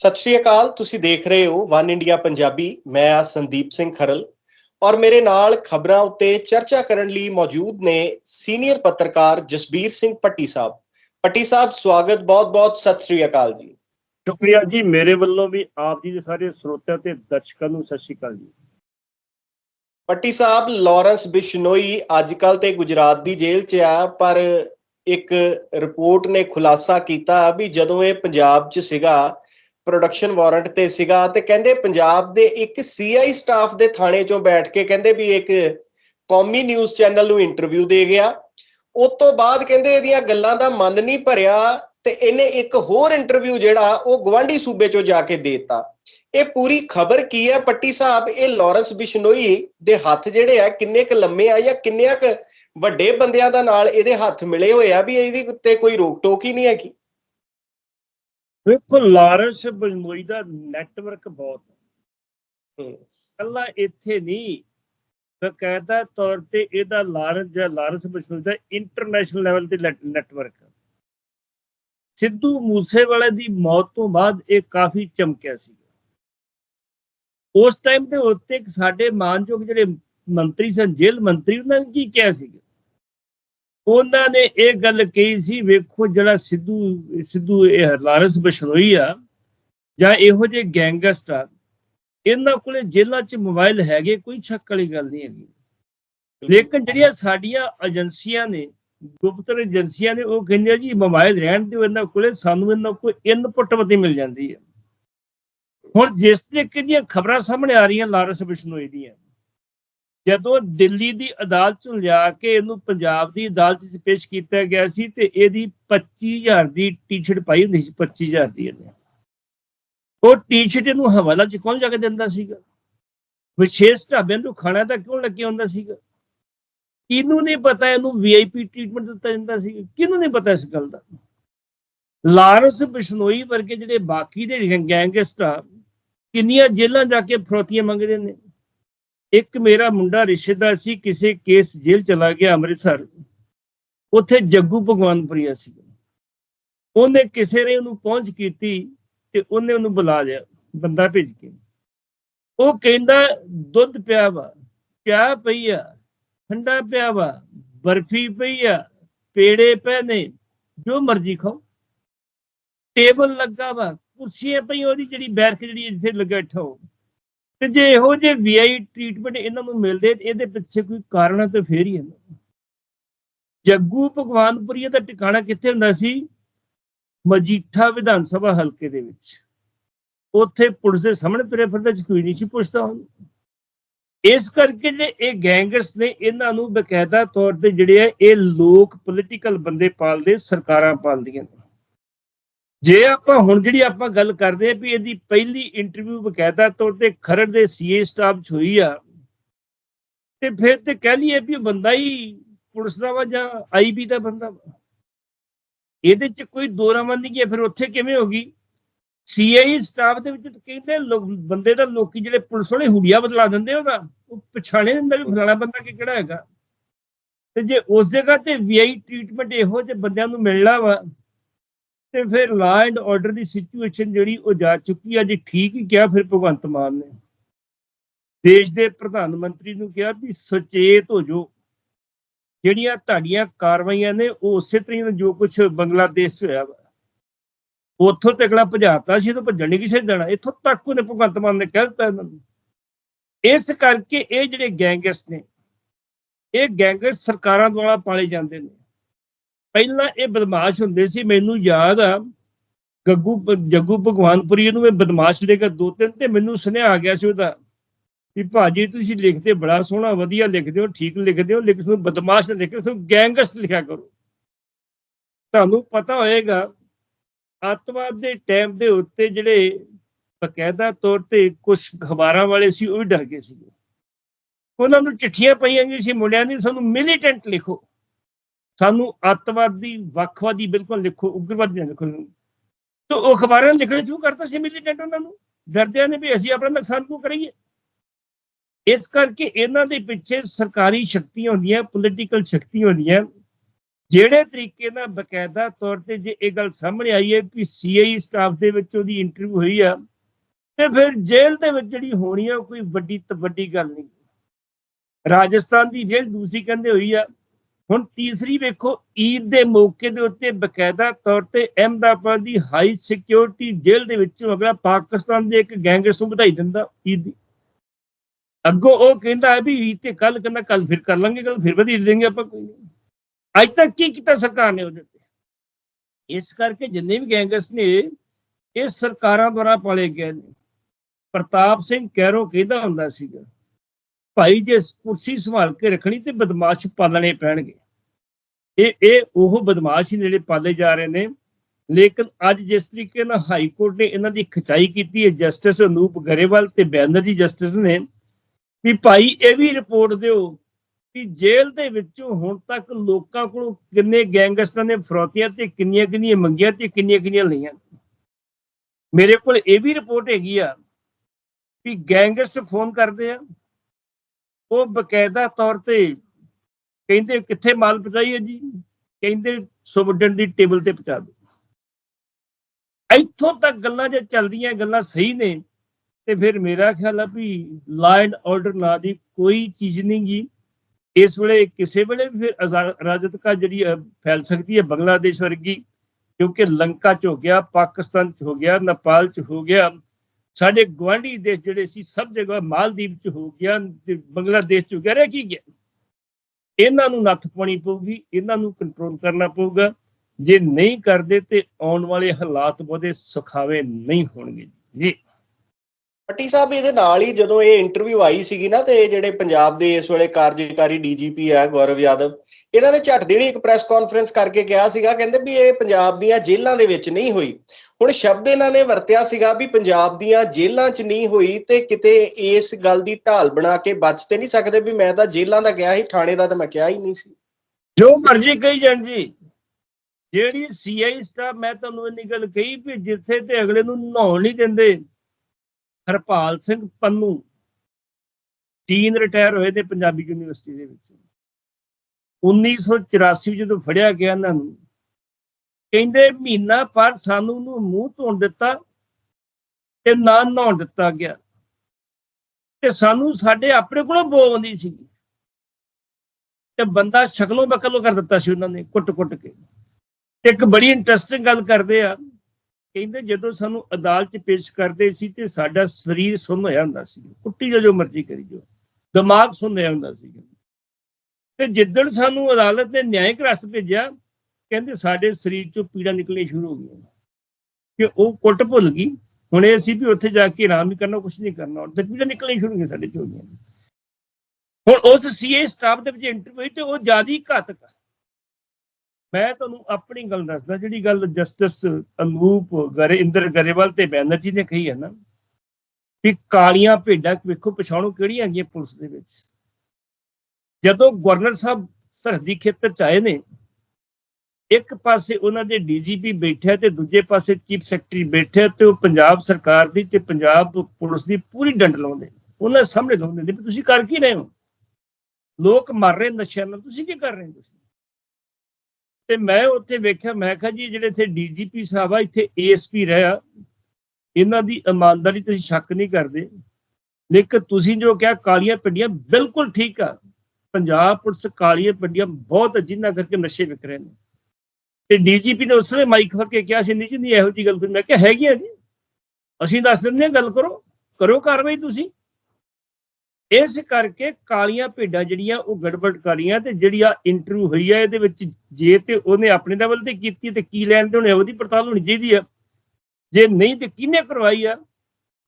ਸਤਿ ਸ਼੍ਰੀ ਅਕਾਲ ਤੁਸੀਂ ਦੇਖ ਰਹੇ ਹੋ ਵਨ ਇੰਡੀਆ ਪੰਜਾਬੀ ਮੈਂ ਆ ਸੰਦੀਪ ਸਿੰਘ ਖਰਲ ਔਰ ਮੇਰੇ ਨਾਲ ਖਬਰਾਂ ਉੱਤੇ ਚਰਚਾ ਕਰਨ ਲਈ ਮੌਜੂਦ ਨੇ ਸੀਨੀਅਰ ਪੱਤਰਕਾਰ ਜਸਬੀਰ ਸਿੰਘ ਪੱਟੀ ਸਾਹਿਬ। ਪੱਟੀ ਸਾਹਿਬ ਸਵਾਗਤ ਬਹੁਤ-ਬਹੁਤ ਸਤਿ ਸ਼੍ਰੀ ਅਕਾਲ ਜੀ। ਸ਼ੁਕਰੀਆ ਜੀ ਮੇਰੇ ਵੱਲੋਂ ਵੀ ਆਪ ਜੀ ਦੇ ਸਾਰੇ ਸਰੋਤਿਆਂ ਤੇ ਦਰਸ਼ਕਾਂ ਨੂੰ ਸਤਿ ਸ਼੍ਰੀ ਅਕਾਲ ਜੀ। ਪੱਟੀ ਸਾਹਿਬ ਲਾਰੈਂਸ ਬਿਸ਼ਨੋਈ ਅੱਜਕੱਲ ਤੇ ਗੁਜਰਾਤ ਦੀ ਜੇਲ੍ਹ 'ਚ ਆ ਪਰ ਇੱਕ ਰਿਪੋਰਟ ਨੇ ਖੁਲਾਸਾ ਕੀਤਾ ਵੀ ਜਦੋਂ ਇਹ ਪੰਜਾਬ 'ਚ ਸੀਗਾ ਪ੍ਰੋਡਕਸ਼ਨ ਵਾਰੰਟ ਤੇ ਸੀਗਾ ਤੇ ਕਹਿੰਦੇ ਪੰਜਾਬ ਦੇ ਇੱਕ ਸੀਆਈ ਸਟਾਫ ਦੇ ਥਾਣੇ 'ਚੋਂ ਬੈਠ ਕੇ ਕਹਿੰਦੇ ਵੀ ਇੱਕ ਕੌਮੀ ਨਿਊਜ਼ ਚੈਨਲ ਨੂੰ ਇੰਟਰਵਿਊ ਦੇ ਗਿਆ। ਉਸ ਤੋਂ ਬਾਅਦ ਕਹਿੰਦੇ ਇਹਦੀਆਂ ਗੱਲਾਂ ਦਾ ਮਨ ਨਹੀਂ ਭਰਿਆ ਤੇ ਇਹਨੇ ਇੱਕ ਹੋਰ ਇੰਟਰਵਿਊ ਜਿਹੜਾ ਉਹ ਗਵਾਂਢੀ ਸੂਬੇ 'ਚੋਂ ਜਾ ਕੇ ਦੇਤਾ। ਇਹ ਪੂਰੀ ਖਬਰ ਕੀ ਹੈ? ਪੱਟੀ ਸਾਹਿਬ, ਇਹ ਲਾਰੈਂਸ ਬਿਸ਼ਨੋਈ ਦੇ ਹੱਥ ਜਿਹੜੇ ਆ, ਕਿੰਨੇ ਕ ਲੰਮੇ ਆ ਜਾਂ ਕਿੰਨੇ ਕ ਵੱਡੇ ਬੰਦਿਆਂ ਦਾ ਨਾਲ ਇਹਦੇ ਹੱਥ ਮਿਲੇ ਹੋਏ ਆ ਵੀ ਇਹਦੀ ਉੱਤੇ ਕੋਈ ਰੋਕ ਟੋਕ ਹੀ ਨਹੀਂ ਹੈਗੀ? ਵੇਖੋ ਲਾਰੈਂਸ ਬਜਨੋਈ ਦਾ ਨੈਟਵਰਕ ਬਹੁਤ ਹੈ। ਕੱਲਾ ਇੱਥੇ ਨਹੀਂ ਬਕਾਇਦਾ ਤੌਰ ਤੇ ਇਹਦਾ ਲਾਰੈਂਸ ਜਾਂ ਲਾਰੈਂਸ ਬਜਨੋਈ ਦਾ ਇੰਟਰਨੈਸ਼ਨਲ ਲੈਵਲ ਤੇ ਨੈਟਵਰਕ ਸਿੱਧੂ ਮੂਸੇਵਾਲੇ ਦੀ ਮੌਤ ਤੋਂ ਬਾਅਦ ਇਹ ਕਾਫੀ ਚਮਕਿਆ ਸੀ। ਉਸ ਟਾਈਮ ਤੇ ਉੱਤੇ ਸਾਡੇ ਮਾਨਯੋਗ ਜਿਹੜੇ ਮੰਤਰੀ ਸਨ ਜੇਲ੍ਹ ਮੰਤਰੀ ਉਹਨਾਂ ਨੇ ਕੀ ਕਿਹਾ ਸੀ? ਉਹਨਾਂ ਨੇ ਇਹ ਗੱਲ ਕਹੀ ਸੀ, ਵੇਖੋ ਜਿਹੜਾ ਸਿੱਧੂ ਸਿੱਧੂ ਇਹ ਲਾਰੈਂਸ ਬਸ਼ਨੋਈ ਆ, ਜਾਂ ਇਹੋ ਜਿਹੇ ਗੈਂਗਸਟਰ ਇਹਨਾਂ ਕੋਲੇ ਜੇਲ੍ਹਾਂ 'ਚ ਮੋਬਾਈਲ ਹੈਗੇ, ਕੋਈ ਸ਼ੱਕ ਵਾਲੀ ਗੱਲ ਨਹੀਂ ਹੈਗੀ। ਲੇਕਿਨ ਜਿਹੜੀਆਂ ਸਾਡੀਆਂ ਏਜੰਸੀਆਂ ਨੇ, ਗੁਪਤ ਏਜੰਸੀਆਂ ਨੇ, ਉਹ ਕਹਿੰਦੇ ਜੀ ਮੋਬਾਈਲ ਰਹਿਣ ਦਿਓ ਇਹਨਾਂ ਕੋਲੇ, ਸਾਨੂੰ ਇਹਨਾਂ ਕੋਲ ਇਨਪੁਟ ਵਤੀ ਮਿਲ ਜਾਂਦੀ ਹੈ ਹੁਣ ਜਿਸ ਤਰੀਕੇ ਦੀਆਂ ਖਬਰਾਂ ਸਾਹਮਣੇ ਆ ਰਹੀਆਂ ਲਾਰੈਂਸ ਬਿਸ਼ਨੋਈ ਦੀਆਂ ਜਦੋਂ ਦਿੱਲੀ ਦੀ ਅਦਾਲਤ ਚ ਲਿਆ ਕੇ ਇਹਨੂੰ ਪੰਜਾਬ ਦੀ ਅਦਾਲਤ 'ਚ ਪੇਸ਼ ਕੀਤਾ ਗਿਆ ਸੀ ਤੇ ਇਹਦੀ 25000 ਦੀ ਟੀ-ਸ਼ਰਟ ਪਾਈ ਹੁੰਦੀ ਸੀ 25000 ਦੀ ਇਹਨੇ। ਉਹ ਟੀ-ਸ਼ਰਟ ਇਹਨੂੰ ਹਵਾਲਾ ਚ ਕੌਣ ਜਾ ਕੇ ਦਿੰਦਾ ਸੀਗਾ? ਵਿਸ਼ੇਸ਼ ਢਾਬਿਆਂ ਨੂੰ ਖਾਣਾ ਤਾਂ ਕਿਉਂ ਲੱਗਿਆ ਹੁੰਦਾ ਸੀਗਾ? ਕਿਹਨੂੰ ਨਹੀਂ ਪਤਾ ਇਹਨੂੰ ਵੀਆਈਪੀ ਟ੍ਰੀਟਮੈਂਟ ਦਿੱਤਾ ਜਾਂਦਾ ਸੀ ਕਿਹਨੂੰ ਨਹੀਂ ਪਤਾ ਇਸ ਗੱਲ ਦਾ? ਲਾਰਸ ਬਿਸ਼ਨੋਈ ਵਰਗੇ ਜਿਹੜੇ ਬਾਕੀ ਦੇ ਗੈਂਗਸਟਰ ਕਿੰਨੀਆਂ ਜੇਲ੍ਹਾਂ ਜਾ ਕੇ ਫਰੋਤੀਆਂ ਮੰਗਦੇ ਨੇ? ਇੱਕ ਮੇਰਾ ਮੁੰਡਾ ਰਿਸ਼ਤੇਦਾਰ ਸੀ, ਕਿਸੇ ਕੇਸ ਜੇਲ੍ਹ ਚਲਾ ਗਿਆ ਅੰਮ੍ਰਿਤਸਰ। ਉੱਥੇ ਜੱਗੂ ਭਗਵਾਨਪੁਰੀਆ ਸੀ। ਉਹਨੇ ਕਿਸੇ ਨੇ ਉਹਨੂੰ ਪਹੁੰਚ ਕੀਤੀ ਤੇ ਉਹਨੇ ਉਹਨੂੰ ਬੁਲਾ ਲਿਆ, ਬੰਦਾ ਭੇਜ ਕੇ। ਉਹ ਕਹਿੰਦਾ, ਦੁੱਧ ਪਿਆ ਵਾ, ਚਾਹ ਪਈ ਆ, ਠੰਡਾ ਪਿਆ ਵਾ, ਬਰਫੀ ਪਈ ਆ, ਪੇੜੇ ਪਏ ਨੇ, ਜੋ ਮਰਜ਼ੀ ਖਾਓ। ਟੇਬਲ ਲੱਗਾ ਵਾ, ਕੁਰਸੀਆਂ ਪਈ ਉਹਦੀ ਜਿਹੜੀ ਬੈਰਕ ਜਿਹੜੀ ਜਿੱਥੇ ਲੱਗਾ ਠੋ ਤੇ ਜੇ ਇਹੋ ਜੇ ਵੀਆਈ ਟ੍ਰੀਟਮੈਂਟ ਇਹਨਾਂ ਨੂੰ ਮਿਲਦੇ, ਇਹਦੇ ਪਿੱਛੇ ਕੋਈ ਕਾਰਨ ਹੈ ਤੇ ਫੇਰ ਹੀ ਹੈ ਨਾ। ਜੱਗੂ ਭਗਵਾਨਪੁਰੀਆ ਦਾ ਟਿਕਾਣਾ ਕਿੱਥੇ ਹੁੰਦਾ ਸੀ? ਮਜੀਠਾ ਵਿਧਾਨ ਸਭਾ ਹਲਕੇ ਦੇ ਵਿੱਚ। ਉੱਥੇ ਪੁਲਿਸ ਦੇ ਸਾਹਮਣੇ ਤੁਰੇ ਫਿਰਦਾ ਚ ਕੋਈ ਨਹੀਂ ਸੀ ਪੁੱਛਦਾ ਉਹਨੂੰ। ਇਸ ਕਰਕੇ ਜਿਹੜੇ ਇਹ ਗੈਂਗਰਸ ਨੇ ਇਹਨਾਂ ਨੂੰ ਬਕਾਇਦਾ ਤੌਰ ਤੇ ਜਿਹੜੇ ਆ, ਇਹ ਲੋਕ ਪੋਲੀਟੀਕਲ ਬੰਦੇ ਪਾਲਦੇ, ਸਰਕਾਰਾਂ ਪਾਲਦੀਆਂ ਨੇ। ਜੇ ਆਪਾਂ ਹੁਣ ਜਿਹੜੀ ਆਪਾਂ ਗੱਲ ਕਰਦੇ ਆ ਵੀ ਇਹਦੀ ਪਹਿਲੀ ਇੰਟਰਵਿਊ ਬਕਾਇਦਾ ਤੌਰ ਤੇ ਖਰੜ ਦੇ ਸੀਏ ਸਟਾਫ 'ਚ ਹੋਈ ਆ, ਤੇ ਫਿਰ ਤੇ ਕਹਿ ਲਈਏ ਵੀ ਬੰਦਾ ਹੀ ਪੁਲਿਸ ਦਾ ਵਾ ਜਾਂ ਆਈਬੀ ਦਾ ਬੰਦਾ ਇਹਦੇ 'ਚ ਕੋਈ ਦੋਰਾਮੰਦੀ ਹੈ ਫਿਰ ਉੱਥੇ ਕਿਵੇਂ ਹੋ ਗਈ? ਸੀਆਈ ਸਟਾਫ ਦੇ ਵਿੱਚ ਕਹਿੰਦੇ ਬੰਦੇ ਦਾ ਲੋਕੀ ਜਿਹੜੇ ਪੁਲਿਸ ਵਾਲੇ ਹੁੜੀਆ ਬਦਲਾ ਦਿੰਦੇ ਉਹਦਾ, ਉਹ ਪਛਾਣੇ ਦਿੰਦਾ ਵੀ ਫਲਾਣਾ ਬੰਦਾ ਕਿ ਕਿਹੜਾ ਹੈਗਾ। ਤੇ ਜੇ ਉਸ ਜਗ੍ਹਾ ਤੇ ਵੀਆਈ ਟ੍ਰੀਟਮੈਂਟ ਇਹੋ ਜਿਹੇ ਬੰਦਿਆਂ ਨੂੰ ਮਿਲਣਾ ਵਾ ਤੇ ਫਿਰ ਲਾ ਐਂਡ ਆਰਡਰ ਦੀ ਸਿਚੁਏਸ਼ਨ ਜਿਹੜੀ ਉਹ ਜਾ ਚੁੱਕੀ ਆ, ਜੀ ਠੀਕ ਹੀ ਕਿਹਾ, ਫਿਰ ਭਗਵੰਤ ਮਾਨ ਨੇ। ਦੇਸ਼ ਦੇ ਪ੍ਰਧਾਨ ਮੰਤਰੀ ਨੂੰ ਕਿਹਾ ਵੀ ਸੁਚੇਤ ਹੋ ਜਾਓ। ਜਿਹੜੀਆਂ ਤੁਹਾਡੀਆਂ ਕਾਰਵਾਈਆਂ ਨੇ, ਉਹ ਉਸੇ ਤਰੀਕੇ ਨਾਲ ਜੋ ਕੁਝ ਬੰਗਲਾਦੇਸ਼ ਹੋਇਆ ਵਾ। ਉੱਥੋਂ ਤੱਕੜਾ ਭਜਾਤਾ ਸੀ ਤਾਂ ਭੱਜਣ ਨਹੀਂ ਕਿਸੇ ਦੇਣਾ। ਇੱਥੋਂ ਤੱਕ ਉਹਨੇ ਭਗਵੰਤ ਮਾਨ ਨੇ ਕਹਿ ਦਿੱਤਾ ਇਹਨਾਂ ਨੂੰ। ਇਸ ਕਰਕੇ ਇਹ ਜਿਹੜੇ ਗੈਂਗਸ ਨੇ, ਇਹ ਗੈਂਗਸ ਸਰਕਾਰਾਂ ਦੁਆਰਾ ਪਾਲੇ ਜਾਂਦੇ ਨੇ। ਪਹਿਲਾਂ ਇਹ ਬਦਮਾਸ਼ ਹੁੰਦੇ ਸੀ, ਮੈਨੂੰ ਯਾਦ ਆ, ਗੱਗੂ ਭ- ਜੱਗੂ ਭਗਵਾਨਪੁਰੀ ਨੂੰ ਇਹ ਬਦਮਾਸ਼ ਲੈ ਦੋ ਤਿੰਨ ਤੇ ਮੈਨੂੰ ਸੁਨੇਹਾ ਆ ਗਿਆ ਸੀ ਉਹਦਾ ਵੀ ਭਾਜੀ ਤੁਸੀਂ ਲਿਖਦੇ ਬੜਾ ਸੋਹਣਾ, ਵਧੀਆ ਲਿਖਦੇ ਹੋ, ਠੀਕ ਲਿਖਦੇ ਹੋ ਲੇਕਿਨ ਤੁਹਾਨੂੰ ਬਦਮਾਸ਼ ਨਾ ਲਿਖੋ ਤੁਹਾਨੂੰ ਗੈਂਗਸਟ ਲਿਖਿਆ ਕਰੋ। ਤੁਹਾਨੂੰ ਪਤਾ ਹੋਏਗਾ, ਅੱਤਵਾਦ ਦੇ ਟਾਈਮ ਦੇ ਉੱਤੇ ਜਿਹੜੇ ਬਕਾਇਦਾ ਤੌਰ ਤੇ ਕੁਝ ਖਬਰਾਂ ਵਾਲੇ ਸੀ, ਉਹ ਵੀ ਡਰ ਗਏ ਸੀ ਉਹਨਾਂ ਨੂੰ ਚਿੱਠੀਆਂ ਪਈਆਂ ਗਈਆਂ ਸੀ, ਮੁੰਡਿਆਂ ਦੀ ਸਾਨੂੰ ਮਿਲੀਟੈਂਟ ਲਿਖੋ। ਸਾਨੂੰ ਅੱਤਵਾਦੀ, ਵੱਖਵਾਦੀ ਬਿਲਕੁਲ ਲਿਖੋ ਉਗਰਵਾਦੀ ਨਾ ਲਿਖੋ ਤੇ ਉਹ ਅਖਬਾਰਾਂ ਲਿਖਣੇ ਸ਼ੁਰੂ ਕਰਤਾ ਸੀ ਮਿਲੀਟੈਂਟ ਉਹਨਾਂ ਨੂੰ। ਡਰਦਿਆਂ ਨੇ ਵੀ ਅਸੀਂ ਆਪਣਾ ਨੁਕਸਾਨ ਕਿਉਂ ਕਰੀਏ? ਇਸ ਕਰਕੇ ਇਹਨਾਂ ਦੇ ਪਿੱਛੇ ਸਰਕਾਰੀ ਸ਼ਕਤੀਆਂ ਹੁੰਦੀਆਂ ਪੋਲੀਟੀਕਲ ਸ਼ਕਤੀਆਂ ਹੁੰਦੀਆਂ। ਜਿਹੜੇ ਤਰੀਕੇ ਨਾਲ ਬਕਾਇਦਾ ਤੌਰ ਤੇ ਜੇ ਇਹ ਗੱਲ ਸਾਹਮਣੇ ਆਈ ਹੈ ਕਿ ਸੀਆਈ ਸਟਾਫ ਦੇ ਵਿੱਚ ਉਹਦੀ ਇੰਟਰਵਿਊ ਹੋਈ ਆ, ਤੇ ਫਿਰ ਜੇਲ੍ਹ ਦੇ ਵਿੱਚ ਜਿਹੜੀ ਹੋਣੀ ਆ, ਉਹ ਕੋਈ ਵੱਡੀ ਤੋਂ ਵੱਡੀ ਗੱਲ ਨਹੀਂ। ਰਾਜਸਥਾਨ ਦੀ ਜੇਲ੍ਹ ਦੂਸਰੀ ਕਹਿੰਦੇ ਹੋਈ ਆ ਹੁਣ ਤੀਸਰੀ ਵੇਖੋ, ਈਦ ਦੇ ਮੌਕੇ ਦੇ ਉੱਤੇ ਬਕਾਇਦਾ ਤੌਰ ਤੇ ਅਹਿਮਦਾਬਾਦ ਦੀ ਹਾਈ ਸਿਕਿਉਰਿਟੀ ਜੇਲ੍ਹ ਦੇ ਵਿੱਚੋਂ ਅਗਲਾ ਪਾਕਿਸਤਾਨ ਦੇ ਇੱਕ ਗੈਂਗਸਟਰ ਨੂੰ ਵਧਾਈ ਦਿੰਦਾ, ਈਦ ਦੀ। ਅੱਗੋਂ ਉਹ ਕਹਿੰਦਾ ਹੈ ਵੀ ਈਦ ਤੇ ਕੱਲ ਕਹਿੰਦਾ ਕੱਲ ਫਿਰ ਕਰ ਲਾਂਗੇ ਕੱਲ ਫਿਰ ਵਧੀ ਦੇਂਗੇ ਆਪਾਂ, ਕੋਈ ਨਹੀਂ। ਅੱਜ ਤੱਕ ਕੀ ਕੀਤਾ ਸਰਕਾਰ ਨੇ ਉਹਦੇ ਤੇ ਇਸ ਕਰਕੇ ਜਿੰਨੇ ਵੀ ਗੈਂਗਸ ਨੇ, ਇਹ ਸਰਕਾਰਾਂ ਦੁਆਰਾ ਪਾਲੇ ਗਏ ਨੇ। ਪ੍ਰਤਾਪ ਸਿੰਘ ਕੈਰੋ ਕਹਿੰਦਾ ਹੁੰਦਾ ਸੀਗਾ ਭਾਈ ਜੇ ਕੁਰਸੀ ਸੰਭਾਲ ਕੇ ਰੱਖਣੀ ਤੇ ਬਦਮਾਸ਼ ਪਾਲਣੇ ਪੈਣਗੇ। ਇਹ ਇਹ ਉਹ ਬਦਮਾਸ਼ ਹੀ ਨੇੜੇ ਪਾਲੇ ਜਾ ਰਹੇ ਨੇ। ਲੇਕਿਨ ਅੱਜ ਜਿਸ ਤਰੀਕੇ ਨਾਲ ਹਾਈ ਕੋਰਟ ਨੇ ਇਹਨਾਂ ਦੀ ਖਿਚਾਈ ਕੀਤੀ ਹੈ, ਜਸਟਿਸ ਅਨੂਪ ਗਰੇਵਾਲ ਤੇ ਬੈਨਰਜੀ ਜਸਟਿਸ ਨੇ, ਵੀ ਭਾਈ ਇਹ ਵੀ ਰਿਪੋਰਟ ਦਿਓ ਕਿ ਜੇਲ੍ਹ ਦੇ ਵਿੱਚੋਂ ਹੁਣ ਤੱਕ ਲੋਕਾਂ ਕੋਲੋਂ ਕਿੰਨੇ ਗੈਂਗਸਟਰਾਂ ਨੇ ਫਰੋਤੀਆਂ ਤੇ ਕਿੰਨੀਆਂ ਕਿੰਨੀਆਂ ਮੰਗੀਆਂ ਤੇ ਕਿੰਨੀਆਂ ਕਿੰਨੀਆਂ ਲਈਆਂ। ਮੇਰੇ ਕੋਲ ਇਹ ਵੀ ਰਿਪੋਰਟ ਹੈਗੀ ਆ ਵੀ ਗੈਂਗਸਟਰ ਫੋਨ ਕਰਦੇ ਆ ਉਹ ਬਕਾਇਦਾ ਤੌਰ ਤੇ ਕਹਿੰਦੇ ਕਿੱਥੇ ਮਾਲ ਪਹੁੰਚਾਈਏ ਜੀ? ਕਹਿੰਦੇ ਸੁਬਡਨ ਦੀ ਟੇਬਲ ਤੇ ਪਹੁੰਚਾ ਦਿਓ। ਇੱਥੋਂ ਤੱਕ ਗੱਲਾਂ ਜੇ ਚੱਲਦੀਆਂ, ਗੱਲਾਂ ਸਹੀ ਨੇ, ਤੇ ਫਿਰ ਮੇਰਾ ਖਿਆਲ ਆ ਵੀ ਲਾ ਐਂਡ ਆਰਡਰ ਨਾਂ ਦੀ ਕੋਈ ਚੀਜ਼ ਨਹੀਂ ਗੀ। ਇਸ ਵੇਲੇ ਕਿਸੇ ਵੇਲੇ ਵੀ ਫਿਰ ਅਜ਼ਾ- ਅਰਾਜਕਤਾ ਜਿਹੜੀ ਫੈਲ ਸਕਦੀ ਹੈ ਬੰਗਲਾਦੇਸ਼ ਵਰਗੀ, ਕਿਉਂਕਿ ਲੰਕਾ ਚ ਹੋ ਗਿਆ, ਪਾਕਿਸਤਾਨ ਚ ਹੋ ਗਿਆ, ਨੇਪਾਲ ਚ ਹੋ ਗਿਆ ਸਾਡੇ ਗਵਾਂਢੀ ਦੇਸ਼ ਜਿਹੜੇ ਸੀ, ਸਭ ਜਗ੍ਹਾ ਮਾਲਦੀਪ ਚ ਹੋ ਗਿਆ ਬੰਗਲਾਦੇਸ਼ ਚ ਹੋ ਕੀ ਗਿਆ? ਇਹਨਾਂ ਨੂੰ ਨੱਥ ਪਾਉਣੀ ਪਊਗੀ, ਇਹਨਾਂ ਨੂੰ ਕੰਟਰੋਲ ਕਰਨਾ ਪਊਗਾ। ਜੇ ਨਹੀਂ ਕਰਦੇ ਤੇ ਆਉਣ ਵਾਲੇ ਹਾਲਾਤ ਬਹੁਤੇ ਸੁਖਾਵੇ ਨਹੀਂ ਹੋਣਗੇ। ਜੀ। ਪੱਟੀ ਸਾਹਿਬ, ਇਹਦੇ ਨਾਲ ਹੀ ਜਦੋਂ ਇਹ ਇੰਟਰਵਿਊ ਆਈ ਸੀਗੀ ਨਾ, ਤੇ ਜਿਹੜੇ ਪੰਜਾਬ ਦੇ ਇਸ ਵੇਲੇ ਕਾਰਜਕਾਰੀ ਡੀਜੀਪੀ ਹੈ ਗੌਰਵ ਯਾਦਵ, ਇਹਨਾਂ ਨੇ ਝੱਟ ਦੇਣੀ ਇੱਕ ਪ੍ਰੈਸ ਕਾਨਫਰੰਸ ਕਰਕੇ ਕਿਹਾ ਸੀਗਾ, ਕਹਿੰਦੇ ਵੀ ਇਹ ਪੰਜਾਬ ਦੀਆਂ ਜੇਲ੍ਹਾਂ ਦੇ ਵਿੱਚ ਨਹੀਂ ਹੋਈ। ਹੁਣ ਸ਼ਬਦ ਇਹਨਾਂ ਨੇ ਵਰਤਿਆ ਸੀਗਾ ਵੀ ਪੰਜਾਬ ਦੀਆਂ ਜੇਲ੍ਹਾਂ 'ਚ ਨਹੀਂ ਹੋਈ ਤੇ ਕਿਤੇ ਇਸ ਗੱਲ ਦੀ ਢਾਲ ਬਣਾ ਕੇ ਬਚ ਤੇ ਨਹੀਂ ਸਕਦੇ ਵੀ ਮੈਂ ਤਾਂ ਜੇਲ੍ਹਾਂ ਦਾ ਗਿਆ ਸੀ, ਥਾਣੇ ਦਾ ਤਾਂ ਮੈਂ ਕਿਹਾ ਹੀ ਨਹੀਂ ਸੀ। ਜੋ ਮਰਜ਼ੀ ਕਹੀ ਜਾਣ ਜੀ, ਜਿਹੜੀ ਸੀਆਈ ਸਟਾਫ ਮੈਂ ਤੁਹਾਨੂੰ ਇੰਨੀ ਗੱਲ ਕਹੀ ਵੀ ਜਿੱਥੇ ਤੇ ਅਗਲੇ ਨੂੰ ਨਹਾਉਣ ਨਹੀਂ ਦਿੰਦੇ, ਹਰਪਾਲ ਸਿੰਘ ਪੰਨੂ ਟੀਨ ਰਿਟਾਇਰ ਹੋਏ ਤੇ ਪੰਜਾਬੀ ਯੂਨੀਵਰਸਿਟੀ ਦੇ ਵਿੱਚ। 1984 ਜਦੋਂ ਫੜਿਆ ਗਿਆ ਇਹਨਾਂ ਨੂੰ ਕਹਿੰਦੇ ਮਹੀਨਾ ਪਰ ਸਾਨੂੰ ਨੂੰ ਮੂੰਹ ਧੋਣ ਦਿੱਤਾ ਤੇ ਨਾ ਨਹਾਉਣ ਦਿੱਤਾ ਗਿਆ। ਤੇ ਸਾਨੂੰ ਸਾਡੇ ਆਪਣੇ ਕੋਲੋਂ ਬੋ ਆਉਂਦੀ ਸੀ। ਤੇ ਬੰਦਾ ਸ਼ਕਲੋਂ ਬਕਲੋਂ ਕਰ ਦਿੱਤਾ ਸੀ ਉਹਨਾਂ ਨੇ ਕੁੱਟ-ਕੁੱਟ ਕੇ। ਇੱਕ ਬੜੀ ਇੰਟਰਸਟਿੰਗ ਗੱਲ ਕਰਦੇ ਆ। ਕਹਿੰਦੇ ਜਦੋਂ ਸਾਨੂੰ ਅਦਾਲਤ 'ਚ ਪੇਸ਼ ਕਰਦੇ ਸੀ ਤੇ ਸਾਡਾ ਸਰੀਰ ਸੁੰਨ ਹੋਇਆ ਹੁੰਦਾ ਸੀ। ਕੁੱਟੀ ਜੋ ਜੋ ਮਰਜ਼ੀ ਕਰੀ ਜੋ ਦਿਮਾਗ ਸੁੰਨ ਹੋਇਆ ਹੁੰਦਾ ਸੀ। ਤੇ ਜਿੱਦਣ ਸਾਨੂੰ ਅਦਾਲਤ ਨੇ ਨਿਆਇਕ ਰਸਤ ਭੇਜਿਆ ਕਹਿੰਦੇ ਸਾਡੇ ਸਰੀਰ 'ਚੋਂ ਪੀੜਾ ਨਿਕਲਣੀ ਸ਼ੁਰੂ ਹੋ ਗਈਆਂ। ਕਿ ਉਹ ਕੁੱਟ ਭੁੱਲ ਗਈ। ਹੁਣ ਇਹ ਸੀ ਵੀ ਉੱਥੇ ਜਾ ਕੇ ਆਰਾਮ ਹੀ ਕਰਨਾ ਕੁਝ ਨਹੀਂ ਕਰਨਾ। ਤੇ ਪੀੜਾ ਨਿਕਲਣੀ ਸ਼ੁਰੂ ਹੋ ਗਈਆਂ ਸਾਡੇ 'ਚ ਹੁਣ ਉਸ ਸੀਏ ਸਟਾਫ ਦੇ ਵਿੱਚ ਇੰਟਰਵਿਊ ਤੇ ਉਹ ਜ਼ਿਆਦਾ ਹੀ ਘਾਤਕ ਮੈਂ ਤੁਹਾਨੂੰ ਆਪਣੀ ਗੱਲ ਦੱਸਦਾ, ਜਿਹੜੀ ਗੱਲ ਜਸਟਿਸ ਅਨੂਪ ਗਰੇ, ਇੰਦਰ ਗਰੇਵਾਲ ਤੇ ਬੈਨਰਜੀ ਨੇ ਕਹੀ ਹੈ ਨਾ, ਵੀ ਕਾਲੀਆਂ ਭੇਡਾਂ ਵੇਖੋ ਪਛਾਣੋ ਕਿਹੜੀਆਂ ਹੈਗੀਆਂ ਪੁਲਿਸ ਦੇ ਵਿੱਚ। ਜਦੋਂ ਗਵਰਨਰ ਸਾਹਿਬ ਸਰਹੱਦੀ ਖੇਤਰ ਚ ਆਏ ਨੇ ਇੱਕ ਪਾਸੇ ਉਹਨਾਂ ਦੇ ਡੀਜੀਪੀ ਬੈਠਿਆ ਤੇ ਦੂਜੇ ਪਾਸੇ ਚੀਫ ਸੈਕਟਰੀ ਬੈਠਿਆ ਤੇ ਉਹ ਪੰਜਾਬ ਸਰਕਾਰ ਦੀ ਤੇ ਪੰਜਾਬ ਪੁਲਿਸ ਦੀ ਪੂਰੀ ਡੰਡ ਲਾਉਂਦੇ ਉਹਨਾਂ ਸਾਹਮਣੇ ਲਾਉਂਦੇ ਨੇ ਵੀ ਤੁਸੀਂ ਕਰ ਕੀ ਰਹੇ ਹੋ? ਲੋਕ ਮਰ ਰਹੇ ਨਸ਼ਿਆਂ ਨਾਲ ਤੁਸੀਂ ਕੀ ਕਰ ਰਹੇ ਹੋ? ਤੁਸੀਂ ਤੇ ਮੈਂ ਉੱਥੇ ਵੇਖਿਆ ਮੈਂ ਕਿਹਾ ਜੀ ਜਿਹੜੇ ਇੱਥੇ ਡੀਜੀਪੀ ਸਾਹਿਬ ਆ ਇੱਥੇ ਏਐਸਪੀ ਰਿਹਾ ਇਹਨਾਂ ਦੀ ਇਮਾਨਦਾਰੀ ਤੁਸੀਂ ਸ਼ੱਕ ਨਹੀਂ ਕਰਦੇ। ਲੇਕਿਨ ਤੁਸੀਂ ਜੋ ਕਿਹਾ ਕਾਲੀਆਂ ਪਿੰਡੀਆਂ ਬਿਲਕੁਲ ਠੀਕ ਆ। ਪੰਜਾਬ ਪੁਲਿਸ ਕਾਲੀਆਂ ਪਿੰਡੀਆਂ ਬਹੁਤ ਆ, ਕਰਕੇ ਨਸ਼ੇ ਵਿਕ ਰਹੇ ਨੇ। ਤੇ ਡੀਜੀਪੀ ਨੇ ਉਸਲੇ ਮਾਈਕ ਫੜ ਕੇ ਕਿਹਾ ਸੀ ਜੀ, ਨਹੀਂ, ਇਹੋ ਜੀ ਗੱਲ ਕੋਈ ਮੈਂ ਕਿਹਾ, ਹੈਗੀ ਆ ਜੀ। ਅਸੀਂ ਦੱਸ ਦਿੰਦੇ ਹਾਂ, ਗੱਲ ਕਰੋ ਕਰੋ ਕਾਰਵਾਈ ਤੁਸੀਂ। ਇਸ ਕਰਕੇ ਕਾਲੀਆਂ ਭੇਡਾਂ ਜਿਹੜੀਆਂ, ਉਹ ਗੜਬੜ ਕਰੀਆਂ ਤੇ ਜਿਹੜੀ ਆ ਇੰਟਰਵਿਊ ਹੋਈ ਹੈ ਇਹਦੇ ਵਿੱਚ ਜੇ ਤੇ ਉਹਨੇ ਆਪਣੇ ਲੈਵਲ ਤੇ ਕੀਤੀ ਤੇ ਕੀ ਲੈਣ ਦੇ ਉਹਦੀ ਪੜਤਾਲ ਹੋਣੀ ਚਾਹੀਦੀ ਆ। ਜੇ ਨਹੀਂ ਤੇ ਕਿਹਨੇ ਕਰਵਾਈ ਆ,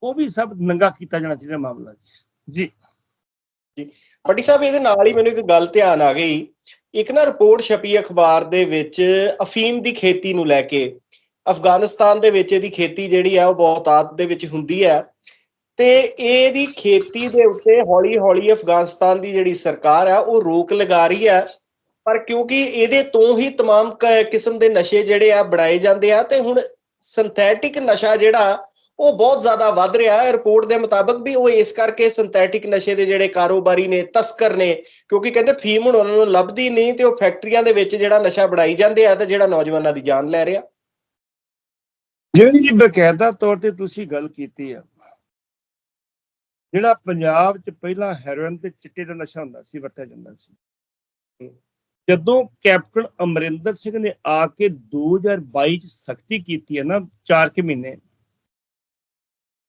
ਉਹ ਵੀ ਸਭ ਨੰਗਾ ਕੀਤਾ ਜਾਣਾ ਚਾਹੀਦਾ ਮਾਮਲਾ ਜੀ। ਪੱਟੀ ਸਾਹਿਬ ਇਹਦੇ ਨਾਲ ਹੀ ਮੈਨੂੰ ਇੱਕ ਗੱਲ ਧਿਆਨ ਆ ਗਈ ਇੱਕ ਨਾ ਰਿਪੋਰਟ ਛਪੀ ਅਖਬਾਰ ਦੇ ਵਿੱਚ ਅਫੀਮ ਦੀ ਖੇਤੀ ਨੂੰ ਲੈ ਕੇ ਅਫਗਾਨਿਸਤਾਨ ਦੇ ਵਿੱਚ ਇਹਦੀ ਖੇਤੀ ਜਿਹੜੀ ਆ ਉਹ ਬਹੁਤਾਤ ਦੇ ਵਿੱਚ ਹੁੰਦੀ ਹੈ ਤੇ ਇਹਦੀ ਖੇਤੀ ਦੇ ਉੱਤੇ ਹੌਲੀ-ਹੌਲੀ ਅਫਗਾਨਿਸਤਾਨ ਦੀ ਜਿਹੜੀ ਸਰਕਾਰ ਆ ਉਹ ਰੋਕ ਲਗਾ ਰਹੀ ਹੈ ਪਰ ਕਿਉਂਕਿ ਇਹਦੇ ਤੋਂ ਹੀ तमाम ਕ- ਕਿਸਮ ਦੇ ਨਸ਼ੇ ਜਿਹੜੇ ਆ ਬਣਾਏ ਜਾਂਦੇ ਆ ਤੇ ਹੁਣ ਸਿੰਥੈਟਿਕ ਨਸ਼ਾ ਜਿਹੜਾ ਉਹ ਬਹੁਤ ਜ਼ਿਆਦਾ ਵੱਧ ਰਿਹਾ ਹੈ। ਰਿਪੋਰਟ ਦੇ ਮੁਤਾਬਕ ਵੀ ਉਹ ਇਸ ਕਰਕੇ ਸਿੰਥੈਟਿਕ ਨਸ਼ੇ ਦੇ ਜਿਹੜੇ ਕਾਰੋਬਾਰੀ ਨੇ ਤਸਕਰ ਨੇ ਕਿਉਂਕਿ ਕਹਿੰਦੇ ਫੀਮ ਹੁਣ ਉਹਨਾਂ ਨੂੰ ਲੱਭਦੀ ਨਹੀਂ ਤੇ ਉਹ ਫੈਕਟਰੀਆਂ ਦੇ ਵਿੱਚ ਜਿਹੜਾ ਨਸ਼ਾ ਬਣਾਈ ਜਾਂਦੇ ਆ ਤੇ ਜਿਹੜਾ ਨੌਜਵਾਨਾਂ ਦੀ ਜਾਨ ਲੈ ਰਿਹਾ। ਜਿਹੜੀ ਬਕਾਇਦਾ ਤੌਰ ਤੇ ਤੁਸੀਂ ਗੱਲ ਕੀਤੀ ਆ ਜਿਹੜਾ ਪੰਜਾਬ 'ਚ ਪਹਿਲਾਂ ਹੈਰੋਇਨ ਤੇ ਚਿੱਟੇ ਦਾ ਨਸ਼ਾ ਹੁੰਦਾ ਸੀ ਵਰਤਿਆ ਜਾਂਦਾ ਸੀ। ਜਦੋਂ ਕੈਪਟਨ ਅਮਰਿੰਦਰ ਸਿੰਘ ਨੇ ਆ ਕੇ 2022 ਚ ਸਖਤੀ ਕੀਤੀ ਹੈ ਨਾ 4 ਕਿ ਮਹੀਨੇ